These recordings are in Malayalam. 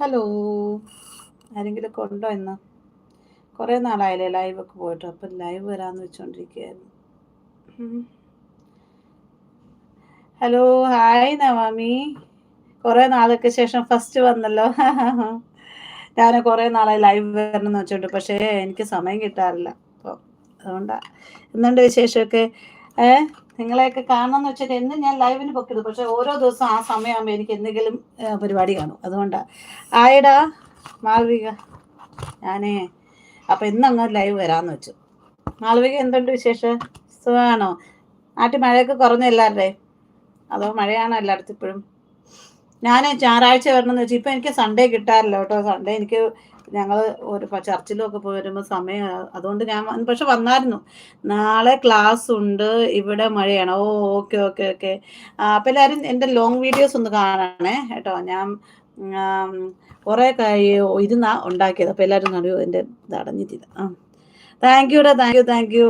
ഹലോ ആരെങ്കിലും ഉണ്ടോ ഇന്ന്? കുറേ നാളായില്ലേ ലൈവൊക്കെ പോയിട്ട്. അപ്പം ലൈവ് വരാന്ന് വെച്ചോണ്ടിരിക്കുകയായിരുന്നു ഹലോ ഹായ് നവാമി. കുറേ നാളൊക്കെ ശേഷം ഫസ്റ്റ് വന്നല്ലോ. ഞാൻ കുറേ നാളായി ലൈവ് വരണം എന്ന് വെച്ചോണ്ട്. പക്ഷേ എനിക്ക് സമയം കിട്ടാറില്ല. അതുകൊണ്ടാണ് എന്തുണ്ട് വിശേഷമൊക്കെ? ഏ? നിങ്ങളെയൊക്കെ കാണണമെന്ന് വെച്ചിട്ട് എന്ന് ഞാൻ ലൈവിന് പൊക്കരുത് പക്ഷെ ഓരോ ദിവസം ആ സമയമാകുമ്പോൾ എനിക്ക് എന്തെങ്കിലും പരിപാടി കാണും. അതുകൊണ്ടാണ് ആയടാ മാളവിക. ഞാനേ അപ്പം ഇന്നങ്ങ് ലൈവ് വരാമെന്ന് വെച്ചു. മാളവിക എന്തുണ്ട് വിശേഷം? സുഖമാണോ നാട്ടിൽ മഴയൊക്കെ കുറഞ്ഞ എല്ലാവരുടെയും അതോ മഴയാണോ എല്ലായിടത്തും ഇപ്പോഴും? ഞാൻ ഞായറാഴ്ച വരണമെന്ന് വെച്ചാൽ ഇപ്പം എനിക്ക് സൺഡേ കിട്ടാറില്ല കേട്ടോ. സൺഡേ എനിക്ക് ഞങ്ങൾ ഒരു ചർച്ചിലും ഒക്കെ പോയി വരുമ്പോൾ സമയം അതുകൊണ്ട് ഞാൻ പക്ഷെ വന്നായിരുന്നു. നാളെ ക്ലാസ് ഉണ്ട് ഇവിടെ മഴയാണ്. ഓ ഓക്കെ ഓക്കെ ഓക്കെ. അപ്പം എല്ലാവരും എന്റെ ലോങ് വീഡിയോസ് ഒന്ന് കാണണേ കേട്ടോ. ഞാൻ കുറേ ഇരുന്നാ ഉണ്ടാക്കിയത്. അപ്പോൾ എല്ലാവരും നടുവ് എന്റെ തടഞ്ഞിട്ടില്ല ആ. Thank യുടാ thank you thank you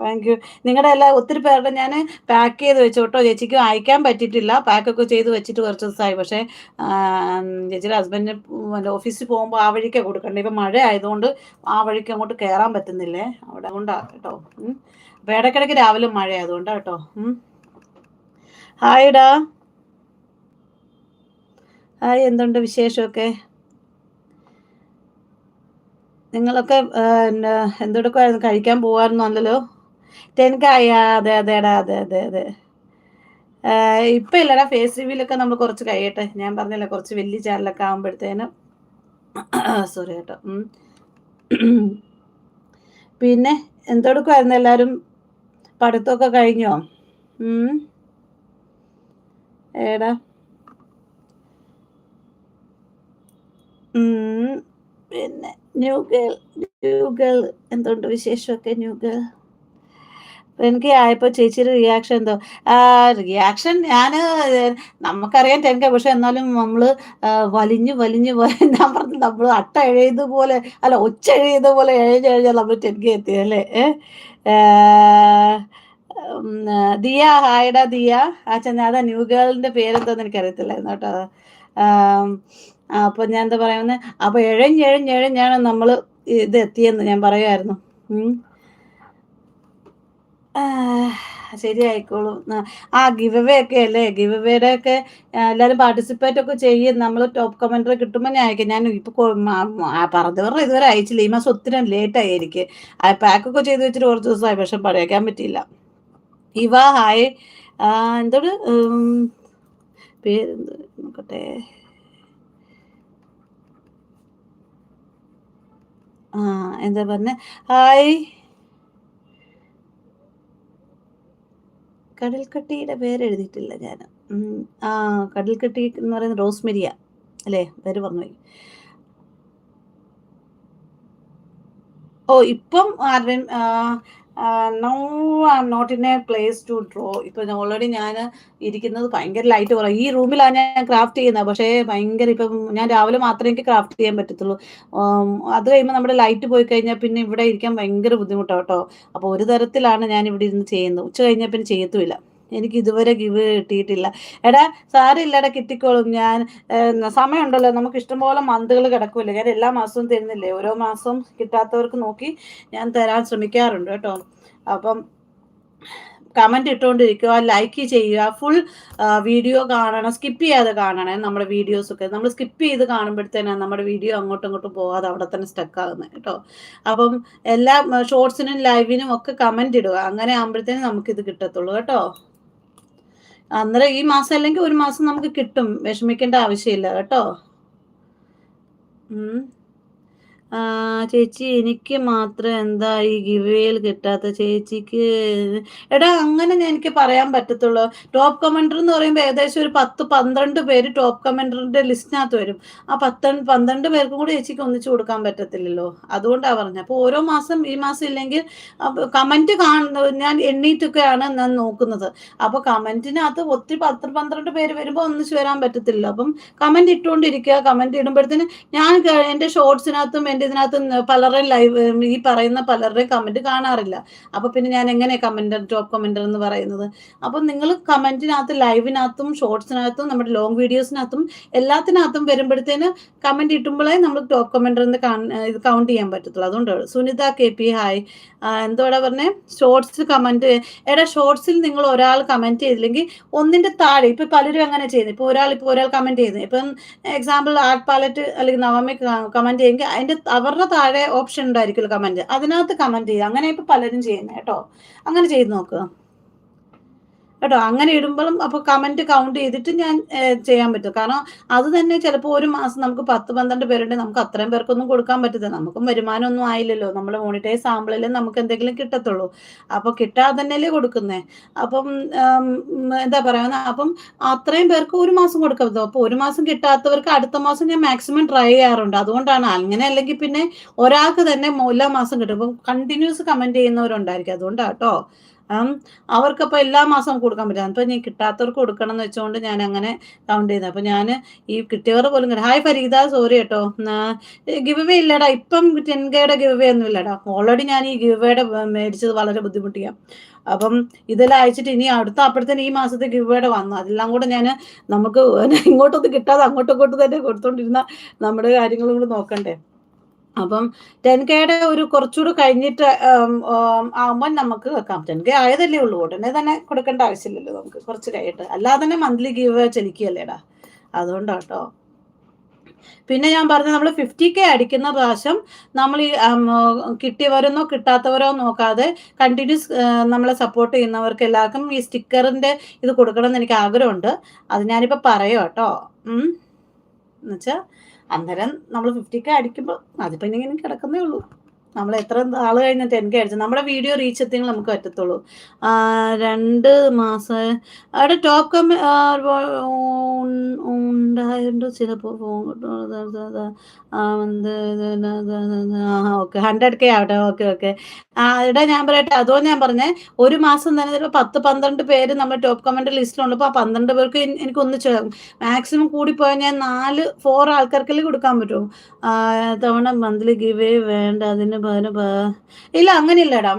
thank you നിങ്ങളുടെ എല്ലാ ഒത്തിരി പേരുടെ ഞാൻ പാക്ക് ചെയ്ത് വെച്ചു കേട്ടോ ചേച്ചിക്ക് അയക്കാൻ പറ്റിയിട്ടില്ല. പാക്കൊക്കെ ചെയ്ത് വെച്ചിട്ട് കുറച്ച് ദിവസമായി പക്ഷേ ചേച്ചിയുടെ ഹസ്ബൻഡിന് ഓഫീസിൽ പോകുമ്പോൾ ആ വഴിക്കാണ് കൊടുക്കണ്ടേ? ഇപ്പം മഴ ആയതുകൊണ്ട് ആ വഴിക്ക് അങ്ങോട്ട് കയറാൻ പറ്റുന്നില്ലേ? അവിടെ കൊണ്ടാണ് കേട്ടോ. അപ്പം ഇടയ്ക്കിടയ്ക്ക് രാവിലെ മഴ ആയതുകൊണ്ടാണ് കേട്ടോ. ഹായിടാ ഹായ് എന്തുണ്ട് വിശേഷമൊക്കെ? നിങ്ങളൊക്കെ എന്തെടുക്കുമായിരുന്നു കഴിക്കാൻ പോകുമായിരുന്നല്ലോ ടെൻകായ അതെ അതെടാ അതെ അതെ അതെ. ഇപ്പൊ ഇല്ലടാ ഫേസ് റിവ്യൂലൊക്കെ നമ്മൾ കുറച്ച് കഴിയട്ടെ. ഞാൻ പറഞ്ഞില്ല കുറച്ച് വലിയ ചാനലൊക്കെ ആകുമ്പോഴത്തേനും സോറി കേട്ടോ. പിന്നെ എന്തെടുക്കുമായിരുന്നു എല്ലാവരും പഠിത്തമൊക്കെ കഴിഞ്ഞോ? ഏടാ പിന്നെ ന്യൂ ഗേൾ ന്യൂ ഗേൾ എന്തുകൊണ്ട് വിശേഷമൊക്കെ ന്യൂ ഗേൾ എനിക്ക് ആയപ്പോൾ ചേച്ചിയുടെ റിയാക്ഷൻ എന്തോ? റിയാക്ഷൻ ഞാൻ നമുക്കറിയാൻ ടെൻക പക്ഷെ എന്നാലും നമ്മൾ വലിഞ്ഞു വലിഞ്ഞു ഞാൻ പറഞ്ഞു നമ്മൾ അട്ട എഴുതിയതുപോലെ അല്ല ഒച്ച എഴുതിയതുപോലെ എഴുതി എഴുതിയാൽ നമ്മൾ ടെൻക എത്തിയല്ലേ ദിയ ഹായഡ ദിയ. ആ ചെന്ന അതാ ന്യൂ ഗേളിന്റെ പേരെന്തോന്ന് എനിക്കറിയത്തില്ലായിരുന്നു കേട്ടോ. അപ്പൊ ഞാൻ എന്താ പറയുന്നത് അപ്പൊ എഴഞ്ഞെഴഞ്ഞെഴഞ്ഞാണ് നമ്മൾ ഇത് എത്തിയെന്ന് ഞാൻ പറയുമായിരുന്നു ശരിയായിക്കോളും. ആ ഗിവ് അവേ ഒക്കെ അല്ലേ? ഗിവ് അവേയുടെ ഒക്കെ എല്ലാവരും പാർട്ടിസിപ്പേറ്റ് ഒക്കെ ചെയ്യും. നമ്മൾ ടോപ്പ് കമന്റർ കിട്ടുമ്പോൾ ഞാൻ അയക്കാം. ഞാൻ ഇപ്പോൾ പറഞ്ഞവരുടെ ഇതുവരെ അയച്ചില്ല. ഈ മാസം ഒത്തിരി ലേറ്റായി എനിക്ക്. പാക്കൊക്കെ ചെയ്ത് വെച്ചിട്ട് കുറച്ച് ദിവസമായി പക്ഷെ പറയാക്കാൻ പറ്റിയില്ല. ഇവ ഹായ് എന്തോട് പേര് നോക്കട്ടെ. ആ എന്താ പറഞ്ഞ? ഹായ് കടൽക്കട്ടിയുടെ പേര് എഴുതിയിട്ടില്ല ഞാൻ ആ കടൽക്കട്ടി എന്ന് പറയുന്നത് റോസ്മെരിയ. അല്ലേ? പേര് പറഞ്ഞു ഓ ഇപ്പം ആരുടെയും no I not in a place to draw ഇപ്പം ഓൾറെഡി ഞാൻ ഇരിക്കുന്നത് ഭയങ്കര ലൈറ്റ് കുറവ്. ഈ റൂമിലാണ് ഞാൻ ക്രാഫ്റ്റ് ചെയ്യുന്നത് പക്ഷേ ഭയങ്കര ഇപ്പം ഞാൻ രാവിലെ മാത്രമേ എനിക്ക് ക്രാഫ്റ്റ് ചെയ്യാൻ പറ്റത്തുള്ളൂ. അത് കഴിയുമ്പോൾ നമ്മുടെ ലൈറ്റ് പോയി കഴിഞ്ഞാൽ പിന്നെ ഇവിടെ ഇരിക്കാൻ ഭയങ്കര ബുദ്ധിമുട്ടാണ് കേട്ടോ. അപ്പോൾ ഒരു തരത്തിലാണ് ഞാൻ ഇവിടെ ഇരുന്ന് ചെയ്യുന്നത്. ഉച്ച കഴിഞ്ഞാൽ പിന്നെ ചെയ്യത്തുമില്ല. എനിക്ക് ഇതുവരെ ഗിവ് കിട്ടിയിട്ടില്ല. എടാ സാരില്ലടാ കിട്ടിക്കോളും. ഞാൻ സമയമുണ്ടല്ലോ. നമുക്ക് ഇഷ്ടംപോലെ മന്തുകൾ കിടക്കുമല്ലോ. ഞാൻ എല്ലാ മാസവും തരുന്നില്ലേ? ഓരോ മാസവും കിട്ടാത്തവർക്ക് നോക്കി ഞാൻ തരാൻ ശ്രമിക്കാറുണ്ട് കേട്ടോ. അപ്പം കമന്റ് ഇട്ടുകൊണ്ടിരിക്കുക ലൈക്ക് ചെയ്യുക ഫുൾ വീഡിയോ കാണണം സ്കിപ്പ് ചെയ്യാതെ കാണണേ നമ്മുടെ വീഡിയോസൊക്കെ. നമ്മൾ സ്കിപ്പ് ചെയ്ത് കാണുമ്പോഴത്തേനാണ് നമ്മുടെ വീഡിയോ അങ്ങോട്ടും ഇങ്ങോട്ടും പോകാതെ അവിടെ തന്നെ സ്റ്റക്ക് ആകുന്നത് കേട്ടോ. അപ്പം എല്ലാ ഷോർട്സിനും ലൈവിനും ഒക്കെ കമന്റ് ഇടുക. അങ്ങനെ ആകുമ്പോഴത്തേനും നമുക്കിത് കിട്ടത്തുള്ളൂ കേട്ടോ. അന്നേരം ഈ മാസം അല്ലെങ്കിൽ ഒരു മാസം നമുക്ക് കിട്ടും. വിഷമിക്കേണ്ട ആവശ്യമില്ല കേട്ടോ. ചേച്ചി എനിക്ക് മാത്രം എന്താ ഈ ഗിവേയിൽ കിട്ടാത്ത ചേച്ചിക്ക് എടാ അങ്ങനെ ഞാൻ എനിക്ക് പറയാൻ പറ്റത്തുള്ളൂ. ടോപ്പ് കമൻഡർ എന്ന് പറയുമ്പോൾ ഏകദേശം ഒരു പത്ത് പന്ത്രണ്ട് പേര് ടോപ്പ് കമൻഡറിന്റെ ലിസ്റ്റിനകത്ത് വരും. ആ പത്ത് പന്ത്രണ്ട് പേർക്കും കൂടി ചേച്ചിക്ക് ഒന്നിച്ചു കൊടുക്കാൻ പറ്റത്തില്ലല്ലോ. അതുകൊണ്ടാണ് പറഞ്ഞത് അപ്പോൾ ഓരോ മാസം ഈ മാസം ഇല്ലെങ്കിൽ കമന്റ് കാണുന്നത് ഞാൻ എണ്ണീറ്റൊക്കെയാണ് ഞാൻ നോക്കുന്നത്. അപ്പോൾ കമന്റിനകത്ത് ഒത്തിരി പത്ത് പന്ത്രണ്ട് പേര് വരുമ്പോൾ ഒന്നിച്ചു വരാൻ പറ്റത്തില്ലല്ലോ. അപ്പം കമന്റ് ഇട്ടുകൊണ്ടിരിക്കുക കമന്റ് ഇടുമ്പോഴത്തേന് ഞാൻ എന്റെ ഷോർട്സിനകത്തും കമന്റ് ഇതിനകത്ത് പലരുടെ ലൈവ് ഈ പറയുന്ന പലരുടെ കമന്റ് കാണാറില്ല. അപ്പൊ പിന്നെ ഞാൻ എങ്ങനെ കമന്റർ ടോപ്പ് കമന്റർ എന്ന് പറയുന്നത്? അപ്പൊ നിങ്ങൾ കമന്റിനകത്ത് ലൈവിനകത്തും ഷോർട്സിനകത്തും നമ്മുടെ ലോങ് വീഡിയോസിനകത്തും എല്ലാത്തിനകത്തും വരുമ്പോഴത്തേന് കമന്റ് കിട്ടുമ്പോഴേ നമ്മൾ ടോപ്പ് കമന്റർ എന്ന് ഇത് കൗണ്ട് ചെയ്യാൻ പറ്റത്തുള്ളൂ. അതുകൊണ്ട് സുനിത കെ പി ഹായ് എന്തോടാ പറഞ്ഞേ? ഷോർട്സ് കമന്റ് എടാ ഷോർട്സിൽ നിങ്ങൾ ഒരാൾ കമന്റ് ചെയ്തില്ലെങ്കിൽ ഒന്നിന്റെ താഴെ ഇപ്പൊ പലരും അങ്ങനെ ചെയ്യുന്നത് ഇപ്പൊ ഒരാൾ ഇപ്പൊ ഒരാൾ കമന്റ് ചെയ്യുന്നത് ഇപ്പം എക്സാമ്പിൾ ആർട്ട് പാലറ്റ് അല്ലെങ്കിൽ നവമി കമന്റ് ചെയ്യുമെങ്കിൽ അതിന്റെ അവരുടെ താഴെ ഓപ്ഷൻ ഉണ്ടായിരിക്കുമല്ലോ കമന്റ് അതിനകത്ത് കമന്റ് ചെയ്യുക അങ്ങനെ ഇപ്പൊ പലരും ചെയ്യുന്നത് കേട്ടോ. അങ്ങനെ ചെയ്ത് നോക്കുക കേട്ടോ? അങ്ങനെ ഇടുമ്പോഴും അപ്പോൾ കമന്റ് കൗണ്ട് ചെയ്തിട്ട് ഞാൻ ചെയ്യാൻ പറ്റും. കാരണം അത് തന്നെ ചിലപ്പോൾ ഒരു മാസം നമുക്ക് പത്ത് പന്ത്രണ്ട് പേരുണ്ടെങ്കിൽ നമുക്ക് അത്രയും പേർക്കൊന്നും കൊടുക്കാൻ പറ്റത്തില്ല. നമുക്കും വരുമാനമൊന്നും ആയില്ലല്ലോ. നമ്മൾ മോണിറ്റൈസ് ആകുമ്പോഴല്ലേ നമുക്ക് എന്തെങ്കിലും കിട്ടത്തുള്ളൂ. അപ്പോൾ കിട്ടാതെ തന്നെയല്ലേ കൊടുക്കുന്നേ? അപ്പം എന്താ പറയുക അപ്പം അത്രയും പേർക്ക് ഒരു മാസം കൊടുക്കാൻ പറ്റും അപ്പോൾ ഒരു മാസം കിട്ടാത്തവർക്ക് അടുത്ത മാസം ഞാൻ മാക്സിമം ട്രൈ ചെയ്യാറുണ്ട്. അതുകൊണ്ടാണ് അങ്ങനെ അല്ലെങ്കിൽ പിന്നെ ഒരാൾക്ക് തന്നെ എല്ലാ മാസം കിട്ടും. അപ്പം കണ്ടിന്യൂസ് കമന്റ് ചെയ്യുന്നവരുണ്ടായിരിക്കും. അതുകൊണ്ടാണ് കേട്ടോ. അവർക്കപ്പോൾ എല്ലാ മാസവും കൊടുക്കാൻ പറ്റില്ല. അപ്പോൾ ഞാൻ കിട്ടാത്തവർക്ക് കൊടുക്കണം എന്ന് വെച്ചുകൊണ്ട് ഞാൻ അങ്ങനെ കൗണ്ട് ചെയ്യുന്നത് അപ്പോൾ ഞാൻ ഈ കിട്ടിയവർ പോലും. ഹായ് ഫരീദ സോറി കേട്ടോ. ഗിവ് അവേ ഇല്ലടാ. ഇപ്പം ടെൻ കെയുടെ ഗിവ് ഒന്നും ഇല്ലടാ. ഓൾറെഡി ഞാൻ ഈ ഗിവ് അവയുടെ മേടിച്ചത് വളരെ ബുദ്ധിമുട്ടിയാ. അപ്പം ഇതെല്ലാം അയച്ചിട്ട് ഇനി അടുത്ത അപ്പോഴത്തേന് ഈ മാസത്തെ ഗിവ് അവയുടെ വന്നു. അതെല്ലാം കൂടെ ഞാൻ നമുക്ക് ഇങ്ങോട്ടൊന്നും കിട്ടാതെ അങ്ങോട്ടും ഇങ്ങോട്ടും തന്നെ കൊടുത്തോണ്ടിരുന്ന നമ്മുടെ കാര്യങ്ങളും കൂടെ നോക്കണ്ടേ. അപ്പം ടെൻ കെയുടെ ഒരു കുറച്ചുകൂടെ കഴിഞ്ഞിട്ട് ആകുമ്പോൾ നമുക്ക് വെക്കാം. ടെൻ കെ ആയതല്ലേ ഉള്ളൂ. ഉടനെ തന്നെ കൊടുക്കേണ്ട ആവശ്യമില്ലല്ലോ നമുക്ക് കുറച്ച് കഴിയട്ടെ അല്ലാതെ തന്നെ മന്ത്ലി ഗീവ് ചലിക്കുകയല്ലേടാ അതുകൊണ്ടാണ് കേട്ടോ പിന്നെ ഞാൻ പറഞ്ഞു നമ്മൾ ഫിഫ്റ്റി കെ അടിക്കുന്ന പ്രാവശ്യം നമ്മൾ ഈ കിട്ടിയവരെന്നോ കിട്ടാത്തവരോ നോക്കാതെ കണ്ടിന്യൂസ് നമ്മളെ സപ്പോർട്ട് ചെയ്യുന്നവർക്ക് എല്ലാവർക്കും ഈ സ്റ്റിക്കറിന്റെ ഇത് കൊടുക്കണം എന്ന് എനിക്ക് ആഗ്രഹമുണ്ട്. അത് ഞാനിപ്പോൾ പറയാം കേട്ടോ. എന്നുവെച്ചാൽ അന്നേരം നമ്മൾ ഫിഫ്റ്റിക്ക് അടിക്കുമ്പോൾ അതിപ്പോൾ ഇങ്ങനെ കിടക്കുന്നേ ഉള്ളൂ. നമ്മൾ എത്ര ആൾ കഴിഞ്ഞിട്ട് എനിക്ക് അടിച്ചു. നമ്മുടെ വീഡിയോ റീച്ച് എത്തിയെങ്കിൽ നമുക്ക് പറ്റത്തുള്ളൂ. രണ്ട് മാസം അവിടെ ടോപ്പ് കമ്മി ഉണ്ടായിരുന്നു ചിലപ്പോൾ ഓക്കെ ഹൺഡ്രഡ് കെ ആവട്ടെ. ഓക്കെ ഓക്കെ ഇവിടെ ഞാൻ പറയട്ടെ. അതോ ഞാൻ പറഞ്ഞേ ഒരു മാസം തന്നെ ചിലപ്പോൾ പത്ത് പന്ത്രണ്ട് പേര് നമ്മുടെ ടോപ്പ് കമന്റ് ലിസ്റ്റിലുള്ളപ്പോൾ ആ പന്ത്രണ്ട് പേർക്ക് എനിക്ക് ഒന്ന് ഒന്നിച്ച് മാക്സിമം കൂടിപ്പോയാൽ ഞാൻ നാല് ഫോർ ആൾക്കാർക്കല്ലേ കൊടുക്കാൻ പറ്റും. തവണ മന്ത്ലി ഗിവേ വേണ്ട. അതിന് ഇല്ല അങ്ങനെയില്ലടാ.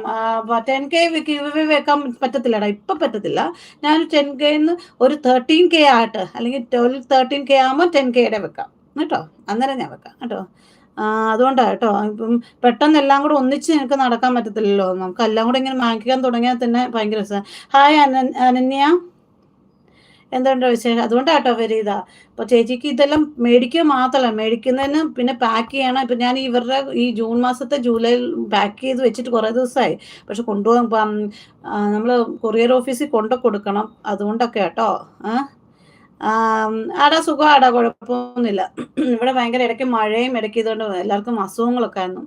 ടെൻ കെ ഗിവേ വെക്കാൻ പറ്റത്തില്ലടാ. ഇപ്പൊ പറ്റത്തില്ല. ഞാൻ ടെൻ കെന്ന് ഒരു തേർട്ടീൻ കെ ആയിട്ട് അല്ലെങ്കിൽ ട്വൽവ് തേർട്ടീൻ കെ ആകുമ്പോൾ ടെൻ കെയുടെ വെക്കാം. കേട്ടോ? അന്നേരം ഞാൻ വെക്കാം. കേട്ടോ? അതുകൊണ്ടാണ് കേട്ടോ. ഇപ്പം പെട്ടെന്ന് എല്ലാം കൂടെ ഒന്നിച്ച് നിനക്ക് നടക്കാൻ പറ്റത്തില്ലല്ലോ. നമുക്ക് എല്ലാം കൂടെ ഇങ്ങനെ വാങ്ങിക്കാൻ തുടങ്ങിയാൽ തന്നെ ഭയങ്കര രസമാണ് ഹായ് അനന്യ. എന്തുണ്ടോ വിശേഷം? അതുകൊണ്ടാട്ടോ ഇതാ. അപ്പോൾ ചേച്ചിക്ക് ഇതെല്ലാം മേടിക്കുക മാത്രമല്ല മേടിക്കുന്നതിന് പിന്നെ പാക്ക് ചെയ്യണം. ഇപ്പം ഞാൻ ഇവരുടെ ഈ ജൂൺ മാസത്തെ ജൂലൈയിൽ പാക്ക് ചെയ്ത് വെച്ചിട്ട് കുറേ ദിവസമായി. പക്ഷെ കൊണ്ടുപോകാൻ നമ്മൾ കൊറിയർ ഓഫീസിൽ കൊണ്ടു കൊടുക്കണം. അതുകൊണ്ടൊക്കെ കേട്ടോ. ആം, ആടാ സുഖം ആടാ കുഴപ്പമൊന്നുമില്ല. ഇവിടെ ഭയങ്കര ഇടയ്ക്ക് മഴയും ഇടയ്ക്ക് ഇതുകൊണ്ട് എല്ലാവർക്കും അസുഖങ്ങളൊക്കെ ആയിരുന്നു.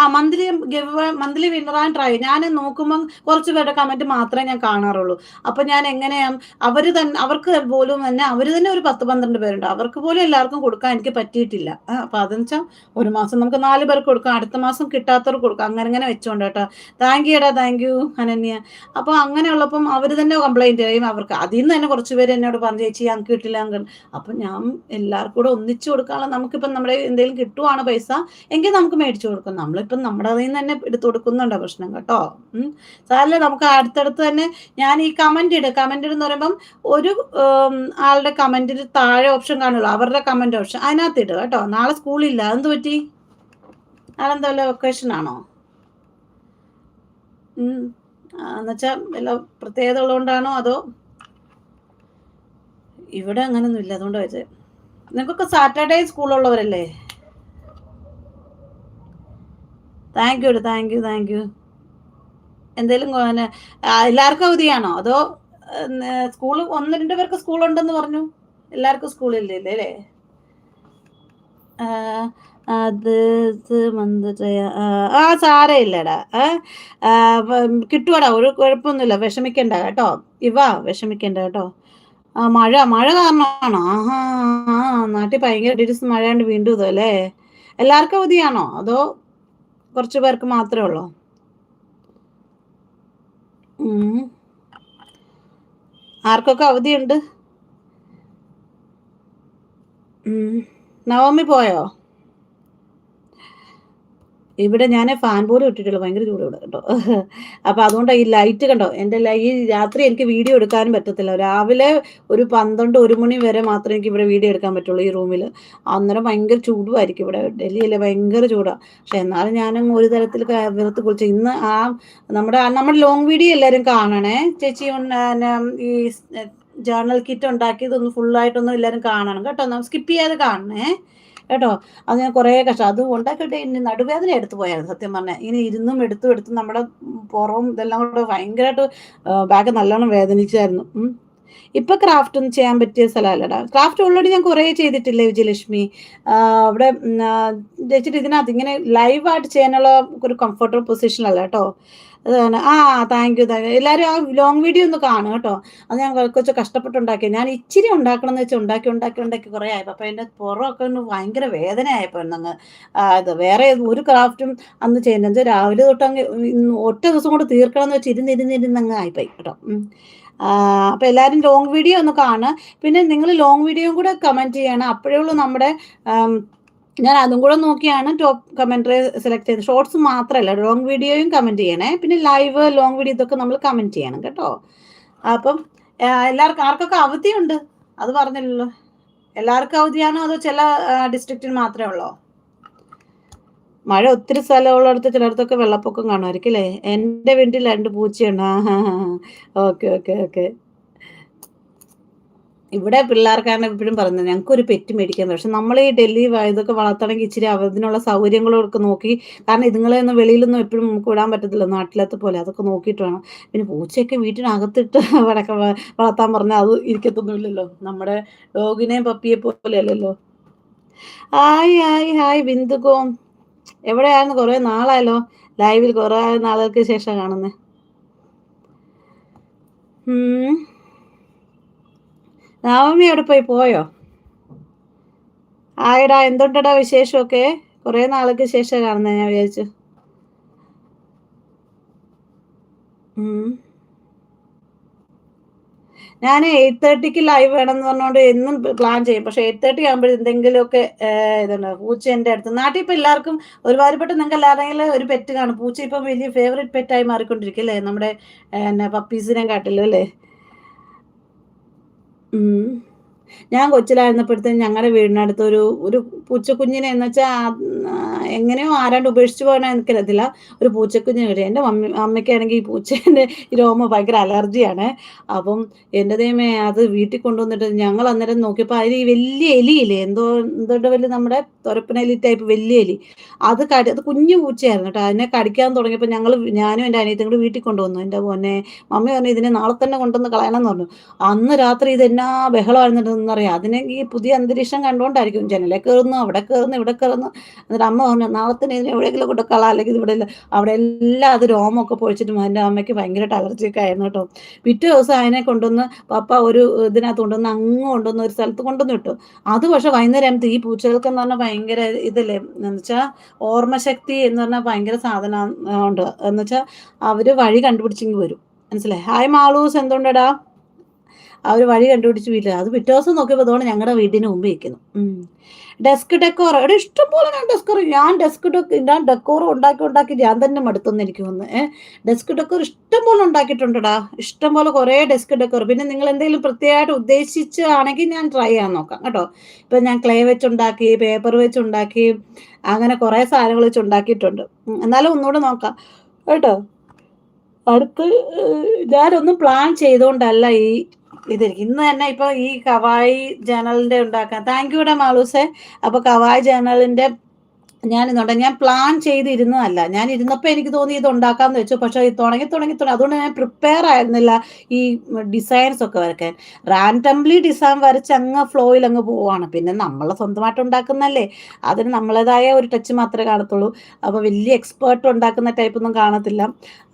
ആ monthly give monthly winner and try ഞാൻ നോക്കുമ്പോൾ കുറച്ച് പേരുടെ കമന്റ് മാത്രമേ ഞാൻ കാണാറുള്ളൂ. അപ്പൊ ഞാൻ എങ്ങനെയാ അവർ തന്നെ അവർക്ക് പോലും തന്നെ അവർ തന്നെ ഒരു പത്ത് പന്ത്രണ്ട് പേരുണ്ട്. അവർക്ക് പോലും എല്ലാവർക്കും കൊടുക്കാൻ എനിക്ക് പറ്റിയിട്ടില്ല. അപ്പൊ അതെന്ന് വെച്ചാൽ ഒരു മാസം നമുക്ക് നാല് പേർക്ക് കൊടുക്കാം. അടുത്ത മാസം കിട്ടാത്തവർക്ക് കൊടുക്കാം. അങ്ങനെ അങ്ങനെ വെച്ചോണ്ട് കേട്ടോ. Thank you thank you Ananya. അപ്പൊ അങ്ങനെയുള്ളപ്പം അവർ തന്നെ കംപ്ലൈന്റ് ചെയ്യും. അവർക്ക് അതിൽ നിന്ന് തന്നെ കുറച്ച് പേര് എന്നോട് പറഞ്ഞു ചേച്ചി ഞങ്ങൾക്ക് കിട്ടില്ല അപ്പൊ ഞാൻ എല്ലാവർക്കും കൂടെ ഒന്നിച്ചു കൊടുക്കാനുള്ള നമുക്കിപ്പം നമ്മുടെ എന്തെങ്കിലും കിട്ടുവാണ് പൈസ എങ്കിൽ നമുക്ക് മേടിച്ചു കൊടുക്കും. നമ്മളിപ്പം നമ്മുടെ അതിൽ നിന്ന് തന്നെ എടുത്തു കൊടുക്കുന്നുണ്ട് പ്രശ്നം കേട്ടോ? ഉം. നമുക്ക് അടുത്തടുത്ത് തന്നെ ഞാൻ ഈ കമന്റ് ഇട. കമന്റ് എന്ന് പറയുമ്പം ഒരു ആളുടെ കമന്റിന് താഴെ ഓപ്ഷൻ കാണുള്ളൂ അവരുടെ കമന്റ് ഓപ്ഷൻ അതിനകത്ത് ഇടുക കേട്ടോ. നാളെ സ്കൂളില്ല അതെന്ത് പറ്റി? നാളെ എന്താ വല്ല വെക്കേഷൻ ആണോ? എന്നുവെച്ചാൽ വല്ല പ്രത്യേകത ഉള്ളതുകൊണ്ടാണോ അതോ? ഇവിടെ അങ്ങനൊന്നും ഇല്ല അതുകൊണ്ട് വെച്ചത് നിങ്ങൾക്കൊക്കെ Saturday സ്കൂളുള്ളവരല്ലേ thank you thank you thank you എന്തേലും എല്ലാവർക്കും അവധിയാണോ? അതോ സ്കൂൾ ഒന്ന് രണ്ട് പേർക്ക് സ്കൂൾ ഉണ്ടെന്ന് പറഞ്ഞു? എല്ലാവർക്കും സ്കൂളില്ലേ അല്ലേ? അത് ഇത് ആ, സാരമില്ലടാ കിട്ടുവാടാ ഒരു കുഴപ്പമൊന്നുമില്ല. വിഷമിക്കണ്ട കേട്ടോ. ഇവാ വിഷമിക്കണ്ട കേട്ടോ. ആ മഴ മഴ കാരണമാണോ? ആഹാ നാട്ടിൽ ഭയങ്കര മഴയാണ്ട് വീണ്ടും ഇതല്ലേ എല്ലാവർക്കും അവധിയാണോ? അതോ കുറച്ച് പേർക്ക് മാത്രമേ ഉള്ളൂ. ആർക്കൊക്കെ അവധിയുണ്ട്. നവമി പോയോ ഇവിടെ ഞാൻ ഫാൻ പോലും ഇട്ടിട്ടുള്ളൂ ഭയങ്കര ചൂട് ഇവിടെ കേട്ടോ. അപ്പൊ അതുകൊണ്ട് ഈ ലൈറ്റ് കണ്ടോ? എന്റെ ഈ രാത്രി എനിക്ക് വീഡിയോ എടുക്കാനും പറ്റത്തില്ല. രാവിലെ ഒരു പന്ത്രണ്ട് ഒരു മണി വരെ മാത്രമേ എനിക്ക് ഇവിടെ വീഡിയോ എടുക്കാൻ പറ്റുള്ളൂ ഈ റൂമിൽ അന്നേരം ഭയങ്കര ചൂടുമായിരിക്കും ഇവിടെ. ഡൽഹിയിലെ ഭയങ്കര ചൂടാണ് പക്ഷെ എന്നാലും ഞാനും ഒരു തരത്തിൽ വിറത്ത് കുളിച്ച് ഇന്ന് ആ നമ്മുടെ നമ്മുടെ ലോങ് വീഡിയോ എല്ലാവരും കാണണേ. ചേച്ചി ഈ ജേർണൽ കിറ്റ് ഉണ്ടാക്കിയതൊന്ന് ഫുള്ളായിട്ടൊന്നും എല്ലാവരും കാണണം. കേട്ടോ സ്കിപ്പ് ചെയ്യാതെ കാണണേ. കേട്ടോ? അത് ഞാൻ കുറേ കഷ്ടം അത് ഉണ്ടാക്കിയിട്ട് ഇനി നടുവേദന എടുത്തു പോയായിരുന്നു സത്യം പറഞ്ഞാൽ ഇനി ഇരുന്നും എടുത്തും എടുത്തും നമ്മുടെ പുറവും ഇതെല്ലാം കൂടെ ഭയങ്കരമായിട്ട് ബാഗ് നല്ലോണം വേദനിച്ചായിരുന്നു. ഇപ്പൊ ക്രാഫ്റ്റ് ഒന്നും ചെയ്യാൻ പറ്റിയ സ്ഥലമല്ലടാ. ക്രാഫ്റ്റ് ഓൾറെഡി ഞാൻ കുറേ ചെയ്തിട്ടില്ലേ വിജയലക്ഷ്മി? അവിടെ വെച്ചിട്ട് ഇതിനകത്ത് ഇങ്ങനെ ലൈവായിട്ട് ചെയ്യാനുള്ള ഒരു കംഫർട്ടബിൾ പൊസിഷനല്ല കേട്ടോ. അതാണ്. ആ താങ്ക് യു താങ്ക് യു എല്ലാവരും ആ ലോങ് വീഡിയോ ഒന്ന് കാണും കേട്ടോ. അത് ഞാൻ കുറച്ച് കഷ്ടപ്പെട്ടുണ്ടാക്കി ഞാൻ ഇച്ചിരി ഉണ്ടാക്കണം എന്ന് വെച്ചാൽ ഉണ്ടാക്കി ഉണ്ടാക്കി ഉണ്ടാക്കി കുറേ ആയപ്പോൾ അപ്പോൾ എന്റെ പുറമൊക്കെ ഒന്ന് ഭയങ്കര വേദന ആയപ്പോൾ അങ്ങ് അത് വേറെ ഒരു ക്രാഫ്റ്റും അന്ന് ചെയ്യുന്നത് രാവിലെ തൊട്ട് അങ്ങ് ഒറ്റ ദിവസം കൊണ്ട് തീർക്കണം എന്ന് വെച്ച് ഇരുന്ന് അങ്ങ് ആയിപ്പോയി കേട്ടോ. അപ്പോൾ എല്ലാവരും ലോങ് വീഡിയോ ഒന്ന് കാണുക പിന്നെ നിങ്ങൾ ലോങ് വീഡിയോ കൂടെ കമന്റ് ചെയ്യണം. അപ്പോഴേ ഉള്ളൂ നമ്മുടെ ഞാൻ അതും കൂടെ നോക്കിയാണ് ടോപ്പ് കമന്ററി സെലക്ട് ചെയ്തത് ഷോർട്സ് മാത്രമല്ല ലോങ് വീഡിയോയും കമന്റ് ചെയ്യണേ. പിന്നെ ലൈവ് ലോങ് വീഡിയോ ഇതൊക്കെ നമ്മൾ കമന്റ് ചെയ്യണം കേട്ടോ. അപ്പം എല്ലാവർക്കും ആർക്കൊക്കെ അവധിയുണ്ട്? അത് പറഞ്ഞില്ലല്ലോ. എല്ലാവർക്കും അവധിയാണോ അതോ ചില ഡിസ്ട്രിക്റ്റിൽ മാത്രമേ ഉള്ളോ? മഴ ഒത്തിരി സ്ഥലമുള്ളടത്ത് ചിലയിടത്തൊക്കെ വെള്ളപ്പൊക്കം കാണുമായിരിക്കും അല്ലേ? എന്റെ വീട്ടിൽ രണ്ട് പൂച്ചയുണ്ട്. ആ ഓക്കെ ഓക്കെ ഓക്കെ. ഇവിടെ പിള്ളേർക്കാണ് എപ്പോഴും പറയുന്നത് ഞങ്ങൾക്ക് ഒരു പെറ്റ് മേടിക്കാൻ പക്ഷെ നമ്മൾ ഈ ഡൽഹി ഇതൊക്കെ വളർത്തണമെങ്കിൽ ഇച്ചിരി അതിനുള്ള സൗകര്യങ്ങളൊക്കെ നോക്കി. കാരണം ഇതുങ്ങളെ ഒന്നും വെളിയിലൊന്നും എപ്പോഴും നമുക്ക് വിടാൻ പറ്റത്തില്ല. നാട്ടിലത്തെ പോലെ അതൊക്കെ നോക്കിയിട്ട് വേണം. പിന്നെ പൂച്ചയൊക്കെ വീട്ടിനകത്തിട്ട് വടക്ക വളർത്താൻ പറഞ്ഞാൽ അത് ഇരിക്കത്തൊന്നുമില്ലല്ലോ. നമ്മുടെ ഡോഗിനെയും പപ്പിയെ പോലെ അല്ലല്ലോ ഹായ് ഹായ് ഹായ് ബിന്ദുകോം എവിടെയായിരുന്നു കുറേ നാളായല്ലോ? ലൈവിൽ കുറേ നാളുകൾക്ക് ശേഷം കാണുന്നത് നവമി അവിടെ പോയി? പോയോ? ആയിടാ എന്തുണ്ടടാ വിശേഷമൊക്കെ? കുറേ നാളുകൾക്ക് ശേഷം കാണുന്നത് ഞാൻ വിചാരിച്ചു. ഞാൻ എയ്റ്റ് തേർട്ടിക്ക് ലൈവ് വേണം എന്ന് പറഞ്ഞുകൊണ്ട് എന്നും പ്ലാൻ ചെയ്യും. പക്ഷെ എയ്റ്റ് തേർട്ടി ആകുമ്പോൾ എന്തെങ്കിലുമൊക്കെ ഇതുണ്ട്? പൂച്ച എന്റെ അടുത്ത്. നാട്ടിൽ ഇപ്പം എല്ലാവർക്കും ഒരുപാടുപെട്ട് നിങ്ങൾക്ക് എല്ലാവരെങ്കിലും ഒരു പെറ്റ് കാണും. പൂച്ച ഇപ്പം വലിയ ഫേവറേറ്റ് പെറ്റായി മാറിക്കൊണ്ടിരിക്കും അല്ലേ? നമ്മുടെ പപ്പീസിനെ കാട്ടിലും അല്ലേ? ഞാൻ കൊച്ചിലായിരുന്നപ്പോഴത്തേക്കും ഞങ്ങളുടെ വീടിനടുത്ത് ഒരു ഒരു പൂച്ചക്കുഞ്ഞിനെ എന്ന് വെച്ചാൽ എങ്ങനെയോ ആരാണ്ട് ഉപേക്ഷിച്ച് പോകണോ എനിക്കറിയത്തില്ല ഒരു പൂച്ചക്കുഞ്ഞിനെ കിട്ടി. എന്റെ മമ്മി അമ്മയ്ക്കാണെങ്കിൽ ഈ പൂച്ചേന്റെ രോമ ഭയങ്കര അലർജിയാണ്. അപ്പം എന്റെ ദൈവമേ അത് വീട്ടിൽ കൊണ്ടുവന്നിട്ട് ഞങ്ങൾ അന്നേരം നോക്കിയപ്പോൾ അതിൽ ഈ വലിയ എലിയില്ലേ? എന്തോ എന്തോട്ട് വലിയ നമ്മുടെ തുരപ്പനലി ടൈപ്പ് വലിയ എലി. അത് കടി അത് കുഞ്ഞു പൂച്ചയായിരുന്നു കേട്ടോ. അതിനെ കടിക്കാൻ തുടങ്ങിയപ്പോൾ ഞങ്ങൾ ഞാനും എന്റെ അനിയത്തും കൂടി വീട്ടിൽ കൊണ്ടുവന്നു. എന്റെ മോനെ മമ്മി പറഞ്ഞു ഇതിനെ നാളെ തന്നെ കൊണ്ടുവന്ന് കളയണം എന്ന് പറഞ്ഞു. അന്ന് രാത്രി ഇതെന്നാ ബഹളമായിരുന്നിട്ടെന്നറിയാം അതിന് ഈ പുതിയ അന്തരീക്ഷം കണ്ടുകൊണ്ടായിരിക്കും ജനലെ കയറുന്നു അവിടെ കയറുന്നു ഇവിടെ കയറുന്നു എന്നിട്ട് അമ്മ പറഞ്ഞു നാളത്തിന് ഇതിനെ എവിടെയെങ്കിലും കൊണ്ട് കള. അല്ലെങ്കിൽ ഇവിടെ അവിടെ എല്ലാം അത് രോമമൊക്കെ പൊഴിച്ചിട്ടും എന്റെ അമ്മയ്ക്ക് ഭയങ്കരമായിട്ട് അലർജിയൊക്കെ ആയിരുന്നു കേട്ടോ. പിറ്റേ ദിവസം അതിനെ കൊണ്ടുവന്ന് പപ്പ ഒരു ഇതിനകത്ത് കൊണ്ടുവന്ന് അങ്ങ് കൊണ്ടുവന്ന് ഒരു സ്ഥലത്ത് കൊണ്ടുവന്ന് ഇട്ടു. അത് പക്ഷെ വൈകുന്നേരം ഈ പൂച്ചകൾക്ക് എന്ന് പറഞ്ഞാൽ ഭയങ്കര ഇതല്ലേ എന്ന് വെച്ചാൽ ഓർമ്മശക്തി എന്ന് പറഞ്ഞാൽ ഭയങ്കര സാധനം ഉണ്ട് എന്ന് വെച്ചാൽ അവർ വഴി കണ്ടുപിടിച്ചെങ്കിൽ വരും. മനസ്സിലായി? ഹായ് മാളൂസ് അവർ വഴി കണ്ടുപിടിച്ച് വീട്ടിൽ അത് പിറ്റേ ദിവസം നോക്കിയപ്പോൾ തോന്നുന്നു ഞങ്ങളുടെ വീടിന് മുമ്പ് ഇരിക്കുന്നു ഡെസ്ക് ഡെക്കോർ ഇവിടെ ഇഷ്ടംപോലെ ഞാൻ ഡെസ്കോർ ഞാൻ ഡെസ്ക് ഡെക്ക് ഞാൻ ഡെക്കോർ ഉണ്ടാക്കി ഉണ്ടാക്കി ഞാൻ തന്നെ മടുത്തൊന്നും എനിക്ക് വന്ന് ഏഹ് ഡെസ്ക് ഡെക്കോർ ഇഷ്ടംപോലെ ഉണ്ടാക്കിയിട്ടുണ്ടടാ. ഇഷ്ടംപോലെ കുറേ ഡെസ്ക് ഡെക്കോർ പിന്നെ നിങ്ങൾ എന്തെങ്കിലും പ്രത്യേകമായിട്ട് ഉദ്ദേശിച്ചാണെങ്കിൽ ഞാൻ ട്രൈ ചെയ്യാൻ നോക്കാം കേട്ടോ. ഇപ്പം ഞാൻ ക്ലേ വെച്ചുണ്ടാക്കി പേപ്പർ വെച്ചുണ്ടാക്കി അങ്ങനെ കുറേ സാധനങ്ങൾ വെച്ച് ഉണ്ടാക്കിയിട്ടുണ്ട് എന്നാലും ഒന്നുകൂടെ നോക്കാം. കേട്ടോ? അടുത്ത് ഞാനൊന്നും പ്ലാൻ ചെയ്തുകൊണ്ടല്ല ഈ ഇതിരിക്കും ഇന്ന് തന്നെ ഇപ്പൊ ഈ കവായി ജേണലിന്റെ ഉണ്ടാക്കാൻ. താങ്ക് യു യുടെ മാളൂസെ. അപ്പൊ കവായി ജേണലിന്റെ ഞാൻ ഇന്നുണ്ട് ഞാൻ പ്ലാൻ ചെയ്തിരുന്നതല്ല. ഞാൻ ഇരുന്നപ്പോൾ എനിക്ക് തോന്നി ഇത് ഉണ്ടാക്കാമെന്ന് വെച്ചു. പക്ഷേ തുടങ്ങി തുടങ്ങി തുടങ്ങി. അതുകൊണ്ട് ഞാൻ പ്രിപ്പയർ ആയിരുന്നില്ല ഈ ഡിസൈൻസ് ഒക്കെ വരയ്ക്കാൻ. റാൻഡംലി ഡിസൈൻ വരച്ച് അങ്ങ് ഫ്ലോയിൽ അങ്ങ് പോവാണ് പിന്നെ നമ്മൾ സ്വന്തമായിട്ട് ഉണ്ടാക്കുന്നല്ലേ അതിന് നമ്മളേതായ ഒരു ടച്ച് മാത്രമേ കാണത്തുള്ളൂ. അപ്പോൾ വലിയ എക്സ്പേർട്ട് ഉണ്ടാക്കുന്ന ടൈപ്പ് ഒന്നും കാണത്തില്ല.